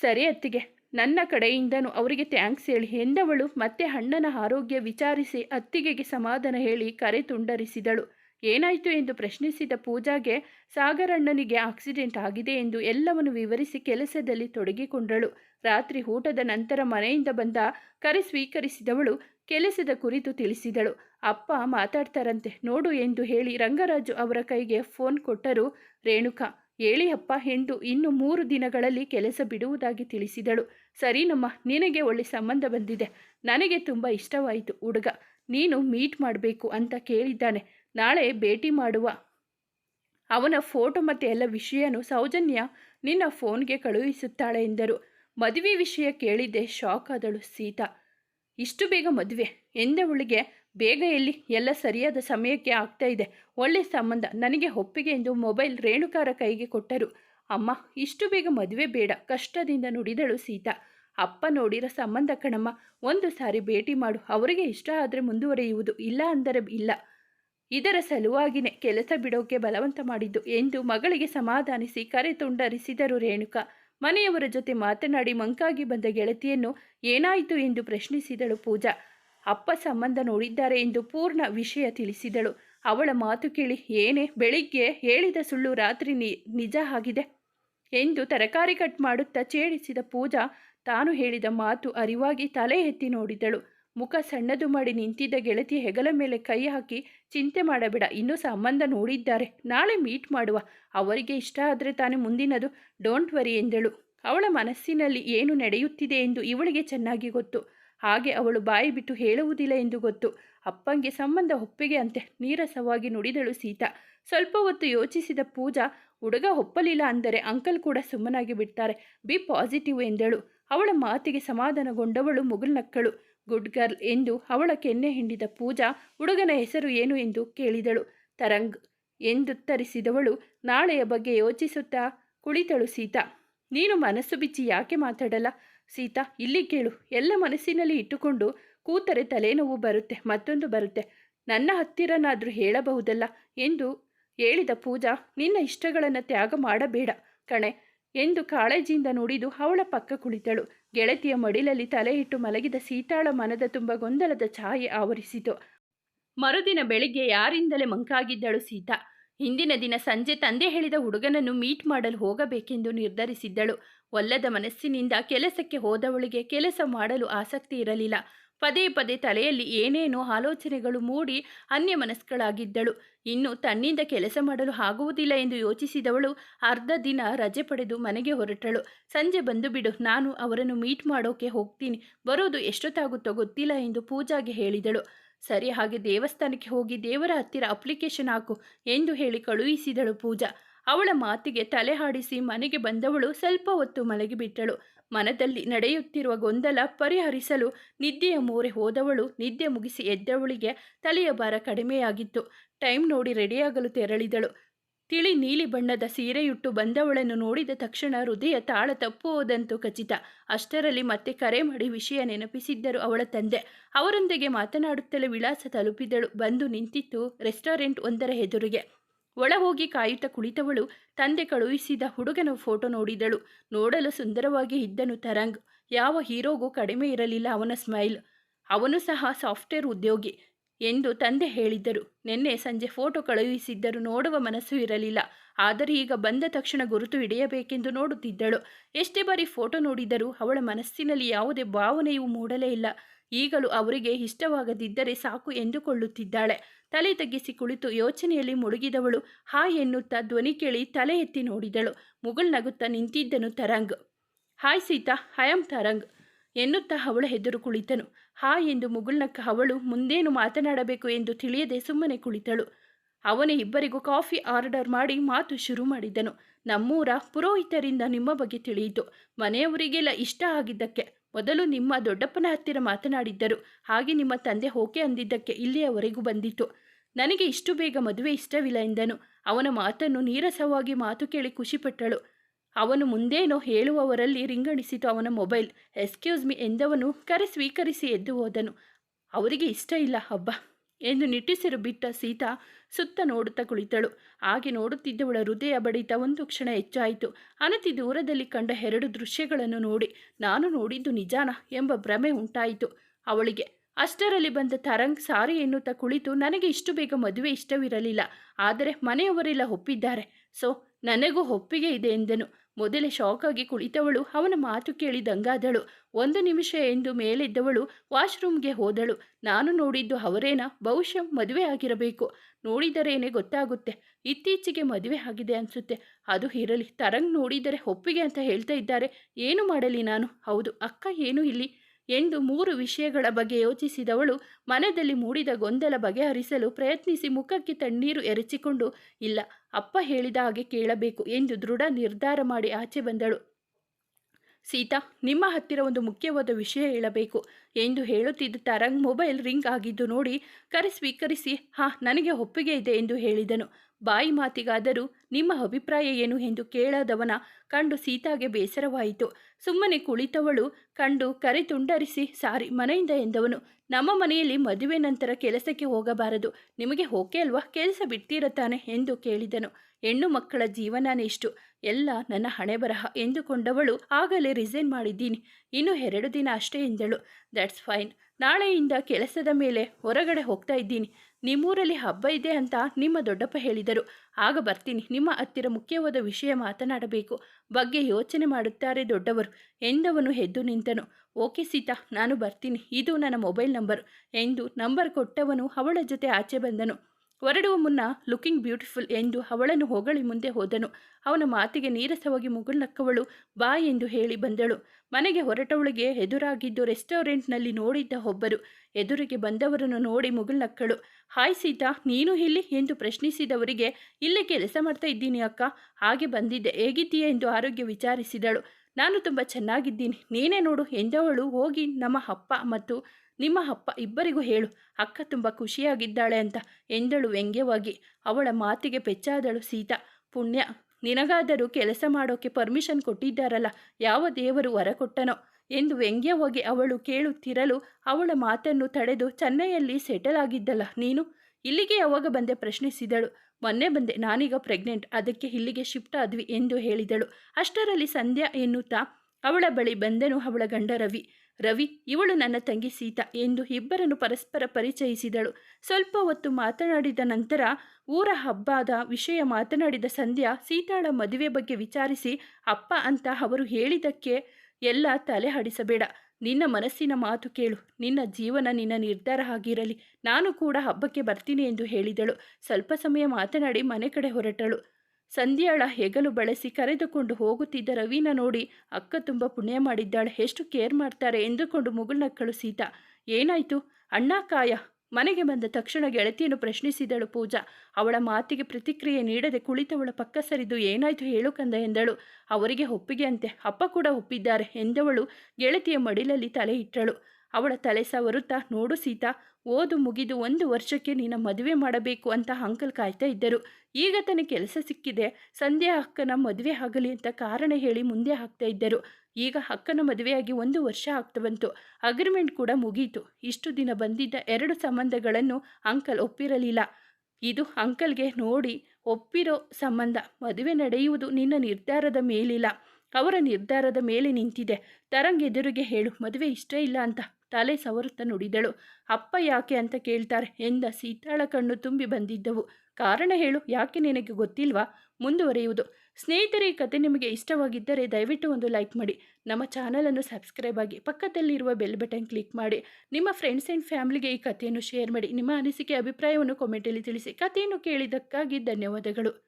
ಸರಿ ಅತ್ತಿಗೆ ನನ್ನ ಕಡೆಯಿಂದನೂ ಅವರಿಗೆ ಥ್ಯಾಂಕ್ಸ್ ಹೇಳಿ ಎಂದವಳು ಮತ್ತೆ ಅಣ್ಣನ ಆರೋಗ್ಯ ವಿಚಾರಿಸಿ ಅತ್ತಿಗೆಗೆ ಸಮಾಧಾನ ಹೇಳಿ ಕರೆ ತುಂಡರಿಸಿದಳು. ಏನಾಯಿತು ಎಂದು ಪ್ರಶ್ನಿಸಿದ ಪೂಜಾಗೆ ಸಾಗರಣ್ಣನಿಗೆ ಆಕ್ಸಿಡೆಂಟ್ ಆಗಿದೆ ಎಂದು ಎಲ್ಲವನ್ನು ವಿವರಿಸಿ ಕೆಲಸದಲ್ಲಿ ತೊಡಗಿಕೊಂಡಳು. ರಾತ್ರಿ ಊಟದ ನಂತರ ಮನೆಯಿಂದ ಬಂದ ಕರೆ ಸ್ವೀಕರಿಸಿದವಳು ಕೆಲಸದ ಕುರಿತು ತಿಳಿಸಿದಳು. ಅಪ್ಪ ಮಾತಾಡ್ತಾರಂತೆ, ನೋಡು ಎಂದು ಹೇಳಿ ರಂಗರಾಜು ಅವರ ಕೈಗೆ ಫೋನ್ ಕೊಟ್ಟರು ರೇಣುಕಾ. ಹೇಳಿ ಅಪ್ಪ ಎಂದು ಇನ್ನು ಮೂರು ದಿನಗಳಲ್ಲಿ ಕೆಲಸ ಬಿಡುವುದಾಗಿ ತಿಳಿಸಿದಳು. ಸರಿನಮ್ಮ ನಿನಗೆ ಒಳ್ಳೆ ಸಂಬಂಧ ಬಂದಿದೆ. ನನಗೆ ತುಂಬ ಇಷ್ಟವಾಯಿತು ಹುಡುಗ. ನೀನು ಮೀಟ್ ಮಾಡಬೇಕು ಅಂತ ಕೇಳಿದ್ದಾನೆ. ನಾಳೆ ಭೇಟಿ ಮಾಡುವ. ಅವನ ಫೋಟೋ ಮತ್ತು ಎಲ್ಲ ವಿಷಯನೂ ಸೌಜನ್ಯ ನಿನ್ನ ಫೋನ್ಗೆ ಕಳುಹಿಸುತ್ತಾಳೆ ಎಂದರು. ಮದುವೆ ವಿಷಯ ಕೇಳಿದ್ದೆ ಶಾಕ್ ಆದಳು ಸೀತಾ. ಇಷ್ಟು ಬೇಗ ಮದುವೆ? ಎಂದವಳಿಗೆ ಬೇಗ ಎಲ್ಲಿ? ಎಲ್ಲ ಸರಿಯಾದ ಸಮಯಕ್ಕೆ ಆಗ್ತಾ ಇದೆ. ಒಳ್ಳೆ ಸಂಬಂಧ. ನನಗೆ ಒಪ್ಪಿಗೆ ಎಂದು ಮೊಬೈಲ್ ರೇಣುಕಾರ ಕೈಗೆ ಕೊಟ್ಟರು. ಅಮ್ಮ, ಇಷ್ಟು ಬೇಗ ಮದುವೆ ಬೇಡ. ಕಷ್ಟದಿಂದ ನುಡಿದಳು ಸೀತಾ. ಅಪ್ಪ ನೋಡಿರೋ ಸಂಬಂಧ ಕಣಮ್ಮ. ಒಂದು ಸಾರಿ ಭೇಟಿ ಮಾಡು. ಅವರಿಗೆ ಇಷ್ಟ ಆದರೆ ಮುಂದುವರಿಯುವುದು. ಇಲ್ಲ ಅಂದರೆ ಇಲ್ಲ. ಇದರ ಸಲುವಾಗಿನೇ ಕೆಲಸ ಬಿಡೋಕೆ ಬಲವಂತ ಮಾಡಿದ್ದು ಎಂದು ಮಗಳಿಗೆ ಸಮಾಧಾನಿಸಿ ಕರೆ ತುಂಡರಿಸಿದರು ರೇಣುಕಾ. ಮನೆಯವರ ಜೊತೆ ಮಾತನಾಡಿ ಮಂಕಾಗಿ ಬಂದ ಗೆಳತಿಯನ್ನು ಏನಾಯಿತು ಎಂದು ಪ್ರಶ್ನಿಸಿದಳು ಪೂಜಾ. ಅಪ್ಪ ಸಂಬಂಧ ನೋಡಿದ್ದಾರೆ ಎಂದು ಪೂರ್ಣ ವಿಷಯ ತಿಳಿಸಿದಳು. ಅವಳ ಮಾತು ಕೇಳಿ, ಏನೇ, ಬೆಳಿಗ್ಗೆ ಹೇಳಿದ ಸುಳ್ಳು ರಾತ್ರಿ ನಿಜ ಆಗಿದೆ ಎಂದು ತರಕಾರಿ ಕಟ್ ಮಾಡುತ್ತಾ ಛೇಡಿಸಿದ ಪೂಜಾ ತಾನು ಹೇಳಿದ ಮಾತು ಅರಿವಾಗಿ ತಲೆ ಎತ್ತಿ ನೋಡಿದಳು. ಮುಖ ಸಣ್ಣದು ಮಾಡಿ ನಿಂತಿದ್ದ ಗೆಳತಿ ಹೆಗಲ ಮೇಲೆ ಕೈ ಹಾಕಿ, ಚಿಂತೆ ಮಾಡಬೇಡ, ಇನ್ನೂ ಸಂಬಂಧ ನೋಡಿದ್ದಾರೆ. ನಾಳೆ ಮೀಟ್ ಮಾಡುವ. ಅವರಿಗೆ ಇಷ್ಟ ಆದರೆ ತಾನೇ ಮುಂದಿನದು. ಡೋಂಟ್ ವರಿ ಎಂದಳು. ಅವಳ ಮನಸ್ಸಿನಲ್ಲಿ ಏನು ನಡೆಯುತ್ತಿದೆ ಎಂದು ಇವಳಿಗೆ ಚೆನ್ನಾಗಿ ಗೊತ್ತು. ಹಾಗೆ ಅವಳು ಬಾಯಿ ಬಿಟ್ಟು ಹೇಳುವುದಿಲ್ಲ ಎಂದು ಗೊತ್ತು. ಅಪ್ಪಂಗೆ ಸಂಬಂಧ ಒಪ್ಪಿಗೆ ಅಂತೆ. ನೀರಸವಾಗಿ ನುಡಿದಳು ಸೀತಾ. ಸ್ವಲ್ಪ ಹೊತ್ತು ಯೋಚಿಸಿದ ಪೂಜಾ, ಹುಡುಗ ಒಪ್ಪಲಿಲ್ಲ ಅಂದರೆ ಅಂಕಲ್ ಕೂಡ ಸುಮ್ಮನಾಗಿ ಬಿಡ್ತಾರೆ. ಬಿ ಪಾಸಿಟಿವ್ ಎಂದಳು. ಅವಳ ಮಾತಿಗೆ ಸಮಾಧಾನಗೊಂಡವಳು ಮುಗುಲ್ನಕ್ಕಳು ಗುಡ್ ಗರ್ಲ್ ಎಂದು ಅವಳ ಕೆನ್ನೆ ಹಿಂಡಿದ ಪೂಜಾ, ಹುಡುಗನ ಹೆಸರು ಏನು ಎಂದು ಕೇಳಿದಳು. ತರಂಗ್ ಎಂದುತ್ತರಿಸಿದವಳು, ನಾಳೆಯ ಬಗ್ಗೆ ಯೋಚಿಸುತ್ತಾ ಕುಳಿತಳು ಸೀತಾ. ನೀನು ಮನಸ್ಸು ಬಿಚ್ಚಿ ಯಾಕೆ ಮಾತಾಡಲ್ಲ? ಸೀತಾ, ಇಲ್ಲಿ ಕೇಳು. ಎಲ್ಲ ಮನಸ್ಸಿನಲ್ಲಿ ಇಟ್ಟುಕೊಂಡು ಕೂತರೆ ತಲೆನೋವು ಬರುತ್ತೆ, ಮತ್ತೊಂದು ಬರುತ್ತೆ. ನನ್ನ ಹತ್ತಿರನಾದರೂ ಹೇಳಬಹುದಲ್ಲ ಎಂದು ಹೇಳಿದ ಪೂಜಾ, ನಿನ್ನ ಇಷ್ಟಗಳನ್ನು ತ್ಯಾಗ ಮಾಡಬೇಡ ಕಣೆ ಎಂದು ಕಾಳಜಿಯಿಂದ ನುಡಿದು ಅವಳ ಪಕ್ಕ ಕುಳಿತಳು. ಗೆಳತಿಯ ಮಡಿಲಲ್ಲಿ ತಲೆ ಇಟ್ಟು ಮಲಗಿದ ಸೀತಾಳ ಮನದ ತುಂಬ ಗೊಂದಲದ ಛಾಯೆ ಆವರಿಸಿತು. ಮರುದಿನ ಬೆಳಿಗ್ಗೆ ಯಾರಿಂದಲೇ ಮಂಕಾಗಿದ್ದಳು ಸೀತಾ. ಹಿಂದಿನ ದಿನ ಸಂಜೆ ತಂದೆ ಹೇಳಿದ ಹುಡುಗನನ್ನು ಮೀಟ್ ಮಾಡಲು ಹೋಗಬೇಕೆಂದು ನಿರ್ಧರಿಸಿದ್ದಳು. ಒಲ್ಲದ ಮನಸ್ಸಿನಿಂದ ಕೆಲಸಕ್ಕೆ ಹೋದವಳಿಗೆ ಕೆಲಸ ಮಾಡಲು ಆಸಕ್ತಿ ಇರಲಿಲ್ಲ. ಪದೇ ಪದೇ ತಲೆಯಲ್ಲಿ ಏನೇನೋ ಆಲೋಚನೆಗಳು ಮೂಡಿ ಅನ್ಯ ಮನಸ್ಕಳಾಗಿದ್ದಳು ಇನ್ನು ತನ್ನಿಂದ ಕೆಲಸ ಮಾಡಲು ಆಗುವುದಿಲ್ಲ ಎಂದು ಯೋಚಿಸಿದವಳು ಅರ್ಧ ದಿನ ರಜೆ ಪಡೆದು ಮನೆಗೆ ಹೊರಟಳು. ಸಂಜೆ ಬಂದು ಬಿಡು, ನಾನು ಅವರನ್ನು ಮೀಟ್ ಮಾಡೋಕೆ ಹೋಗ್ತೀನಿ. ಬರೋದು ಎಷ್ಟೊತ್ತಾಗುತ್ತೋ ಗೊತ್ತಿಲ್ಲ ಎಂದು ಪೂಜಾಗೆ ಹೇಳಿದಳು. ಸರಿ, ಹಾಗೆ ದೇವಸ್ಥಾನಕ್ಕೆ ಹೋಗಿ ದೇವರ ಹತ್ತಿರ ಅಪ್ಲಿಕೇಶನ್ ಹಾಕು ಎಂದು ಹೇಳಿ ಕಳುಹಿಸಿದಳು ಪೂಜಾ. ಅವಳ ಮಾತಿಗೆ ತಲೆ ಹಾಡಿಸಿ ಮನೆಗೆ ಬಂದವಳು ಸ್ವಲ್ಪ ಹೊತ್ತು ಮಲಗಿಬಿಟ್ಟಳು ಮನದಲ್ಲಿ ನಡೆಯುತ್ತಿರುವ ಗೊಂದಲ ಪರಿಹರಿಸಲು ನಿದ್ದೆಯ ಮೋರೆ ಹೋದವಳು ನಿದ್ದೆ ಮುಗಿಸಿ ಎದ್ದವಳಿಗೆ ತಲೆಯ ಭಾರ ಕಡಿಮೆಯಾಗಿತ್ತು. ಟೈಮ್ ನೋಡಿ ರೆಡಿಯಾಗಲು ತೆರಳಿದಳು. ತಿಳಿ ನೀಲಿ ಬಣ್ಣದ ಸೀರೆಯುಟ್ಟು ಬಂದವಳನ್ನು ನೋಡಿದ ತಕ್ಷಣ ಹೃದಯ ತಾಳ ತಪ್ಪುವುದಂತೂ ಖಚಿತ. ಅಷ್ಟರಲ್ಲಿ ಮತ್ತೆ ಕರೆ ಮಾಡಿ ವಿಷಯ ನೆನಪಿಸಿದ್ದರು ಅವಳ ತಂದೆ. ಅವರೊಂದಿಗೆ ಮಾತನಾಡುತ್ತಲೇ ವಿಳಾಸ ತಲುಪಿದಳು. ಬಂದು ನಿಂತಿತ್ತು ರೆಸ್ಟೋರೆಂಟ್ ಒಂದರ ಎದುರಿಗೆ. ಒಳ ಹೋಗಿ ಕಾಯುತ್ತ ಕುಳಿತವಳು. ತಂದೆ ಕಳುಹಿಸಿದ ಹುಡುಗನ ಫೋಟೋ ನೋಡಿದಳು. ನೋಡಲು ಸುಂದರವಾಗಿ ಇದ್ದನು ತರಂಗ್. ಯಾವ ಹೀರೋಗೂ ಕಡಿಮೆ ಇರಲಿಲ್ಲ ಅವನ ಸ್ಮೈಲ್. ಅವನು ಸಹ ಸಾಫ್ಟ್ವೇರ್ ಉದ್ಯೋಗಿ. ಎಂದು ತಂದೆ ಹೇಳಿದ್ದರು. ನಿನ್ನೆ ಸಂಜೆ ಫೋಟೋ ಕಳುಹಿಸಿದ್ದರು ನೋಡುವ ಮನಸ್ಸು ಇರಲಿಲ್ಲ. ಆದರೆ ಈಗ ಬಂದ ತಕ್ಷಣ ಗುರುತು ಹಿಡಿಯಬೇಕೆಂದು ನೋಡುತ್ತಿದ್ದಳು. ಎಷ್ಟೇ ಬಾರಿ ಫೋಟೋ ನೋಡಿದರೂ ಅವಳ ಮನಸ್ಸಿನಲ್ಲಿ ಯಾವುದೇ ಭಾವನೆಯೂ ಮೂಡಲೇ ಇಲ್ಲ. ಈಗಲೂ ಅವರಿಗೆ ಇಷ್ಟವಾಗದಿದ್ದರೆ ಸಾಕು ಎಂದುಕೊಳ್ಳುತ್ತಿದ್ದಾಳೆ. ತಲೆ ತಗ್ಗಿಸಿ ಕುಳಿತು ಯೋಚನೆಯಲ್ಲಿ ಮುಳುಗಿದವಳು. ಹಾಯ್ ಎನ್ನುತ್ತಾ ಧ್ವನಿ ಕೇಳಿ ತಲೆ ಎತ್ತಿ ನೋಡಿದಳು. ಮುಗುಳ್ ನಗುತ್ತಾ ನಿಂತಿದ್ದನು tarang. Hi Sita am Tarang. ಎನ್ನುತ್ತಾ ಅವಳ ಹೆದರು ಕುಳಿತನು. ಹಾ ಎಂದು ಮುಗುಳ್ನಕ್ಕ ಅವಳು ಮುಂದೇನು ಮಾತನಾಡಬೇಕು ಎಂದು ತಿಳಿಯದೆ ಸುಮ್ಮನೆ ಕುಳಿತಳು. ಅವನೇ ಇಬ್ಬರಿಗೂ ಕಾಫಿ ಆರ್ಡರ್ ಮಾಡಿ ಮಾತು ಶುರು ಮಾಡಿದನು. ನಮ್ಮೂರ ಪುರೋಹಿತರಿಂದ ನಿಮ್ಮ ಬಗ್ಗೆ ತಿಳಿಯಿತು. ಮನೆಯವರಿಗೆಲ್ಲ ಇಷ್ಟ ಆಗಿದ್ದಕ್ಕೆ. ಮೊದಲು ನಿಮ್ಮ ದೊಡ್ಡಪ್ಪನ ಹತ್ತಿರ ಮಾತನಾಡಿದ್ದರು. ಹಾಗೆ ನಿಮ್ಮ ತಂದೆ ಹೋಕೆ ಅಂದಿದ್ದಕ್ಕೆ ಇಲ್ಲಿಯವರೆಗೂ ಬಂದಿತ್ತು ನನಗೆ ಇಷ್ಟು ಬೇಗ ಮದುವೆ ಇಷ್ಟವಿಲ್ಲ ಎಂದನು. ಅವನ ಮಾತನ್ನು ನೀರಸವಾಗಿ ಮಾತು ಕೇಳಿ ಖುಷಿಪಟ್ಟಳು. ಅವನು ಮುಂದೇನೋ ಹೇಳುವವರಲ್ಲಿ ರಿಂಗಣಿಸಿತು ಅವನ ಮೊಬೈಲ್. ಎಸ್ಕ್ಯೂಸ್ ಮಿ ಎಂದವನು ಕರೆ ಸ್ವೀಕರಿಸಿ ಎದ್ದು ಹೋದನು. ಅವರಿಗೆ ಇಷ್ಟ ಇಲ್ಲ ಹಬ್ಬ ಎಂದು ನಿಟ್ಟಿಸಿರು ಬಿಟ್ಟ ಸೀತಾ ಸುತ್ತ ನೋಡುತ್ತಾ ಕುಳಿತಳು. ಹಾಗೆ ನೋಡುತ್ತಿದ್ದವಳ ಹೃದಯ ಬಡಿತ ಒಂದು ಕ್ಷಣ ಹೆಚ್ಚಾಯಿತು. ಅನತಿ ದೂರದಲ್ಲಿ ಕಂಡ ಎರಡು ದೃಶ್ಯಗಳನ್ನು ನೋಡಿ, ನಾನು ನೋಡಿದ್ದು ನಿಜಾನ? ಎಂಬ ಭ್ರಮೆ ಉಂಟಾಯಿತು. ಅವಳಿಗೆ, ಅಷ್ಟರಲ್ಲಿ ಬಂದ ತರಂಗ್ ಸಾರಿ ಎನ್ನುತ್ತಾ ಕುಳಿತು ನನಗೆ ಇಷ್ಟು ಬೇಗ ಮದುವೆ ಇಷ್ಟವಿರಲಿಲ್ಲ. ಆದರೆ ಮನೆಯವರೆಲ್ಲ ಒಪ್ಪಿದ್ದಾರೆ. ಸೊ, ನನಗೂ ಒಪ್ಪಿಗೆ ಇದೆ, ಎಂದನು. ಮೊದಲೇ ಶಾಕಾಗಿ ಕುಳಿತವಳು. ಅವನ ಮಾತು ಕೇಳಿ ದಂಗಾದಳು. ಒಂದು ನಿಮಿಷ ಎಂದು ಮೇಲೆದ್ದವಳು ವಾಶ್ರೂಮ್ಗೆ ಹೋದಳು. ನಾನು ನೋಡಿದ್ದು ಅವರೇನ? ಬಹುಶಃ ಮದುವೆ ಆಗಿರಬೇಕು. ನೋಡಿದರೇನೆ ಗೊತ್ತಾಗುತ್ತೆ. ಇತ್ತೀಚೆಗೆ ಮದುವೆ ಆಗಿದೆ ಅನಿಸುತ್ತೆ. ಅದು ಇರಲಿ. ತರಂಗ್ ನೋಡಿದರೆ ಒಪ್ಪಿಗೆ ಅಂತ ಹೇಳ್ತಾ ಇದ್ದಾರೆ. ಏನು ಮಾಡಲಿ ನಾನು? ಹೌದು, ಅಕ್ಕ ಏನು ಇಲ್ಲಿ ಎಂದು ಮೂರು ವಿಷಯಗಳ ಬಗ್ಗೆ ಯೋಚಿಸಿದವಳು ಮನದಲ್ಲಿ ಮೂಡಿದ ಗೊಂದಲ ಬಗೆಹರಿಸಲು ಪ್ರಯತ್ನಿಸಿ ಮುಖಕ್ಕೆ ತಣ್ಣೀರು ಎರಚಿಕೊಂಡು, ಇಲ್ಲ, ಅಪ್ಪ ಹೇಳಿದ ಹಾಗೆ ಕೇಳಬೇಕು ಎಂದು ದೃಢ ನಿರ್ಧಾರ ಮಾಡಿ ಆಚೆ ಬಂದಳು. ಸೀತಾ, ನಿಮ್ಮ ಹತ್ತಿರ ಒಂದು ಮುಖ್ಯವಾದ ವಿಷಯ ಹೇಳಬೇಕು. ಎಂದು ಹೇಳುತ್ತಿದ್ದ ತರಂಗ್ ಮೊಬೈಲ್ ರಿಂಗ್ ಆಗಿದ್ದು ನೋಡಿ, ಕರೆ ಸ್ವೀಕರಿಸಿ, ಹಾ, ನನಗೆ ಒಪ್ಪಿಗೆ ಇದೆ ಎಂದು ಹೇಳಿದನು. ಬಾಯಿ ಮಾತಿಗಾದರೂ, ನಿಮ್ಮ ಅಭಿಪ್ರಾಯ ಏನು ಎಂದು ಕೇಳದವನ ಕಂಡು ಸೀತಾಗೆ ಬೇಸರವಾಯಿತು. ಸುಮ್ಮನೆ ಕುಳಿತವಳು ಕಂಡು ಕರೆ ತುಂಡರಿಸಿ, ಸಾರಿ, ಮನೆಯಿಂದ ಎಂದವನು. ನಮ್ಮ ಮನೆಯಲ್ಲಿ ಮದುವೆ ನಂತರ ಕೆಲಸಕ್ಕೆ ಹೋಗಬಾರದು. ನಿಮಗೆ ಹೋಕೆ ಅಲ್ವಾ? ಕೆಲಸ ಬಿಡ್ತೀರತಾನೆ ಎಂದು ಕೇಳಿದನು. ಹೆಣ್ಣು ಮಕ್ಕಳ ಜೀವನನೇ ಇಷ್ಟು. ಎಲ್ಲ ನನ್ನ ಹಣೆ ಬರಹ ಎಂದುಕೊಂಡವಳು ಆಗಲೇ ರಿಸೈನ್ ಮಾಡಿದ್ದೀನಿ. ಇನ್ನು ಎರಡು ದಿನ ಅಷ್ಟೇ ಎಂದಳು. ದಟ್ಸ್ ಫೈನ್ ನಾಳೆಯಿಂದ ಕೆಲಸದ ಮೇಲೆ ಹೊರಗಡೆ ಹೋಗ್ತಾ ಇದ್ದೀನಿ. ನಿಮ್ಮೂರಲ್ಲಿ ಹಬ್ಬ ಇದೆ ಅಂತ ನಿಮ್ಮ ದೊಡ್ಡಪ್ಪ ಹೇಳಿದರು. ಆಗ ಬರ್ತೀನಿ. ನಿಮ್ಮ ಹತ್ತಿರ ಮುಖ್ಯವಾದ ವಿಷಯ ಮಾತನಾಡಬೇಕು. ಬಗ್ಗೆ ಯೋಚನೆ ಮಾಡುತ್ತಾರೆ ದೊಡ್ಡವರು. ಎಂದವನು ಎದ್ದು ನಿಂತನು. ಓಕೆ ಸೀತಾ, ನಾನು ಬರ್ತೀನಿ. ಇದು ನನ್ನ ಮೊಬೈಲ್ ನಂಬರ್. ಎಂದು ನಂಬರ್ ಕೊಟ್ಟವನು ಅವಳ ಜೊತೆ ಆಚೆ ಬಂದನು. ಹೊರಡುವ ಮುನ್ನ ಲುಕಿಂಗ್ ಬ್ಯೂಟಿಫುಲ್ ಎಂದು ಅವಳನ್ನು ಹೊಗಳಿ ಮುಂದೆ ಹೋದನು. ಅವನ ಮಾತಿಗೆ ನೀರಸವಾಗಿ ಮುಗುಳ್ನಕ್ಕವಳು ಬಾ ಎಂದು ಹೇಳಿ ಬಂದಳು. ಮನೆಗೆ ಹೊರಟವಳಿಗೆ ಎದುರಾಗಿದ್ದು ರೆಸ್ಟೋರೆಂಟ್ನಲ್ಲಿ ನೋಡಿದ್ದ ಒಬ್ಬರು. ಎದುರಿಗೆ ಬಂದವರನ್ನು ನೋಡಿ ಮುಗುಳ್ನಕ್ಕಳು. ಹಾಯ್ ಸೀತಾ, ನೀನು ಇಲ್ಲಿ? ಎಂದು ಪ್ರಶ್ನಿಸಿದವರಿಗೆ, ಇಲ್ಲೇ ಕೆಲಸ ಮಾಡ್ತಾ ಇದ್ದೀನಿ ಅಕ್ಕ. ಹಾಗೆ ಬಂದಿದ್ದೆ. ಹೇಗಿದ್ದೀಯಾ? ಎಂದು ಆರೋಗ್ಯ ವಿಚಾರಿಸಿದಳು. ನಾನು ತುಂಬ ಚೆನ್ನಾಗಿದ್ದೀನಿ. ನೀನೇ ನೋಡು ಎಂದವಳು. ಹೋಗಿ, ನಮ್ಮ ಅಪ್ಪ ಮತ್ತು ನಿಮ್ಮ ಅಪ್ಪ ಇಬ್ಬರಿಗೂ ಹೇಳು, ಅಕ್ಕ ತುಂಬ ಖುಷಿಯಾಗಿದ್ದಾಳೆ ಅಂತ ಎಂದಳು ವ್ಯಂಗ್ಯವಾಗಿ. ಅವಳ ಮಾತಿಗೆ ಪೆಚ್ಚಾದಳು ಸೀತಾ. ಪುಣ್ಯ, ನಿನಗಾದರೂ ಕೆಲಸ ಮಾಡೋಕೆ ಪರ್ಮಿಷನ್ ಕೊಟ್ಟಿದ್ದಾರಲ್ಲ, ಯಾವ ದೇವರು ವರ ಕೊಟ್ಟನೋ ಎಂದು ವ್ಯಂಗ್ಯವಾಗಿ ಅವಳು ಕೇಳುತ್ತಿರಲು ಅವಳ ಮಾತನ್ನು ತಡೆದು ಚೆನ್ನೈಯಲ್ಲಿ ಸೆಟಲ್ ಆಗಿದ್ದಲ್ಲ, ನೀನು? ಇಲ್ಲಿಗೆ ಯಾವಾಗ ಬಂದೆ ಪ್ರಶ್ನಿಸಿದಳು. ಮೊನ್ನೆ ಬಂದೆ, ನಾನೀಗ ಪ್ರೆಗ್ನೆಂಟ್ ಅದಕ್ಕೆ ಇಲ್ಲಿಗೆ ಶಿಫ್ಟ್ ಆದ್ವಿ ಎಂದು ಹೇಳಿದಳು. ಅಷ್ಟರಲ್ಲಿ ಸಂಧ್ಯಾ ಎನ್ನುತ್ತಾ, ಅವಳ ಬಳಿ ಬಂದನು ಅವಳ ಗಂಡ ರವಿ ರವಿ, ಇವಳು ನನ್ನ ತಂಗಿ ಸೀತಾ ಎಂದು ಇಬ್ಬರನ್ನು ಪರಸ್ಪರ ಪರಿಚಯಿಸಿದಳು. ಸ್ವಲ್ಪ ಹೊತ್ತು ಮಾತನಾಡಿದ ನಂತರ ಊರ ಹಬ್ಬದ ವಿಷಯ ಮಾತನಾಡಿದ ಸಂಧ್ಯಾ ಸೀತಾಳ ಮದುವೆ ಬಗ್ಗೆ ವಿಚಾರಿಸಿ, ಅಪ್ಪ ಅಂತ ಅವರು ಹೇಳಿದ್ದಕ್ಕೆ ಎಲ್ಲ ತಲೆ ಹಡಿಸಬೇಡ. ನಿನ್ನ ಮನಸ್ಸಿನ ಮಾತು ಕೇಳು. ನಿನ್ನ ಜೀವನ ನಿನ್ನ ನಿರ್ಧಾರ ಆಗಿರಲಿ. ನಾನು ಕೂಡ ಹಬ್ಬಕ್ಕೆ ಬರ್ತೀನಿ ಎಂದು ಹೇಳಿದಳು. ಸ್ವಲ್ಪ ಸಮಯ ಮಾತನಾಡಿ ಮನೆ ಕಡೆ ಹೊರಟಳು. ಸಂಧ್ಯಾಳ ಹೆಗಲು ಬಳಸಿ ಕರೆದುಕೊಂಡು ಹೋಗುತ್ತಿದ್ದ ರವೀನ ನೋಡಿ ಅಕ್ಕ ತುಂಬ ಪುಣ್ಯ ಮಾಡಿದ್ದಾಳೆ, ಎಷ್ಟು ಕೇರ್ ಮಾಡ್ತಾರೆ ಎಂದುಕೊಂಡು ಮುಗುಳ್ನಕ್ಕಳು ಸೀತಾ ಏನಾಯಿತು? ಅಣ್ಣ ಕಾಯ. ಮನೆಗೆ ಬಂದ ತಕ್ಷಣ ಗೆಳತಿಯನ್ನು ಪ್ರಶ್ನಿಸಿದಳು ಪೂಜಾ. ಅವಳ ಮಾತಿಗೆ ಪ್ರತಿಕ್ರಿಯೆ ನೀಡದೆ ಕುಳಿತವಳ ಪಕ್ಕ ಸರಿದು ಏನಾಯ್ತು ಹೇಳು ಕಂದ ಎಂದಳು. ಅವರಿಗೆ ಒಪ್ಪಿಗೆ ಅಂತೆ, ಅಪ್ಪ ಕೂಡ ಒಪ್ಪಿದ್ದಾರೆ ಎಂದವಳು ಗೆಳತಿಯ ಮಡಿಲಲ್ಲಿ ತಲೆ ಇಟ್ಟಳು. ಅವಳ ತಲೆ ಸವರುತ್ತಾ, ನೋಡು ಸೀತಾ, ಓದು ಮುಗಿದು ಒಂದು ವರ್ಷಕ್ಕೆ ನಿನ್ನ ಮದುವೆ ಮಾಡಬೇಕು ಅಂತ ಅಂಕಲ್ ಕಾಯ್ತಾ ಇದ್ದರು. ಈಗ ತನ್ನ ಕೆಲಸ ಸಿಕ್ಕಿದೆ. ಸಂಧ್ಯಾ ಅಕ್ಕನ ಮದುವೆ ಆಗಲಿ ಅಂತ ಕಾರಣ ಹೇಳಿ ಮುಂದೆ ಹಾಕ್ತಾ ಇದ್ದರು. ಈಗ ಅಕ್ಕನ ಮದುವೆಯಾಗಿ ಒಂದು ವರ್ಷ ಆಗ್ತಾ ಬಂತು ಅಗ್ರಿಮೆಂಟ್ ಕೂಡ ಮುಗೀತು. ಇಷ್ಟು ದಿನ ಬಂದಿದ್ದ ಎರಡು ಸಂಬಂಧಗಳನ್ನು ಅಂಕಲ್ ಒಪ್ಪಿರಲಿಲ್ಲ. ಇದು ಅಂಕಲ್ಗೆ ನೋಡಿ ಒಪ್ಪಿರೋ ಸಂಬಂಧ. ಮದುವೆ ನಡೆಯುವುದು ನಿನ್ನ ನಿರ್ಧಾರದ ಮೇಲಿಲ್ಲ. ಅವರ ನಿರ್ಧಾರದ ಮೇಲೆ ನಿಂತಿದೆ. ತರಂಗ್ ಎದುರಿಗೆ ಹೇಳು, ಮದುವೆ ಇಷ್ಟ ಇಲ್ಲ ಅಂತ. ತಲೆ ಸವರುತ್ತ ನುಡಿದಳು. ಅಪ್ಪ ಯಾಕೆ ಅಂತ ಕೇಳ್ತಾರೆ? ಎಂದ ಸೀತಾಳ ಕಣ್ಣು ತುಂಬಿ ಬಂದಿದ್ದವು. ಕಾರಣ ಹೇಳು, ಯಾಕೆ ನಿನಗೆ ಗೊತ್ತಿಲ್ವಾ? ಮುಂದುವರಿಯುವುದು. ಸ್ನೇಹಿತರೆ, ಈ ಕತೆ ನಿಮಗೆ ಇಷ್ಟವಾಗಿದ್ದರೆ ದಯವಿಟ್ಟು ಒಂದು ಲೈಕ್ ಮಾಡಿ. ನಮ್ಮ ಚಾನಲನ್ನು ಸಬ್ಸ್ಕ್ರೈಬ್ ಆಗಿ ಪಕ್ಕದಲ್ಲಿರುವ ಬೆಲ್ ಬಟನ್ ಕ್ಲಿಕ್ ಮಾಡಿ. ನಿಮ್ಮ ಫ್ರೆಂಡ್ಸ್ ಆ್ಯಂಡ್ ಫ್ಯಾಮಿಲಿಗೆ ಈ ಕಥೆಯನ್ನು ಶೇರ್ ಮಾಡಿ. ನಿಮ್ಮ ಅನಿಸಿಕೆ, ಅಭಿಪ್ರಾಯವನ್ನು ಕಾಮೆಂಟಲ್ಲಿ ತಿಳಿಸಿ. ಕಥೆಯನ್ನು ಕೇಳಿದ್ದಕ್ಕಾಗಿ ಧನ್ಯವಾದಗಳು.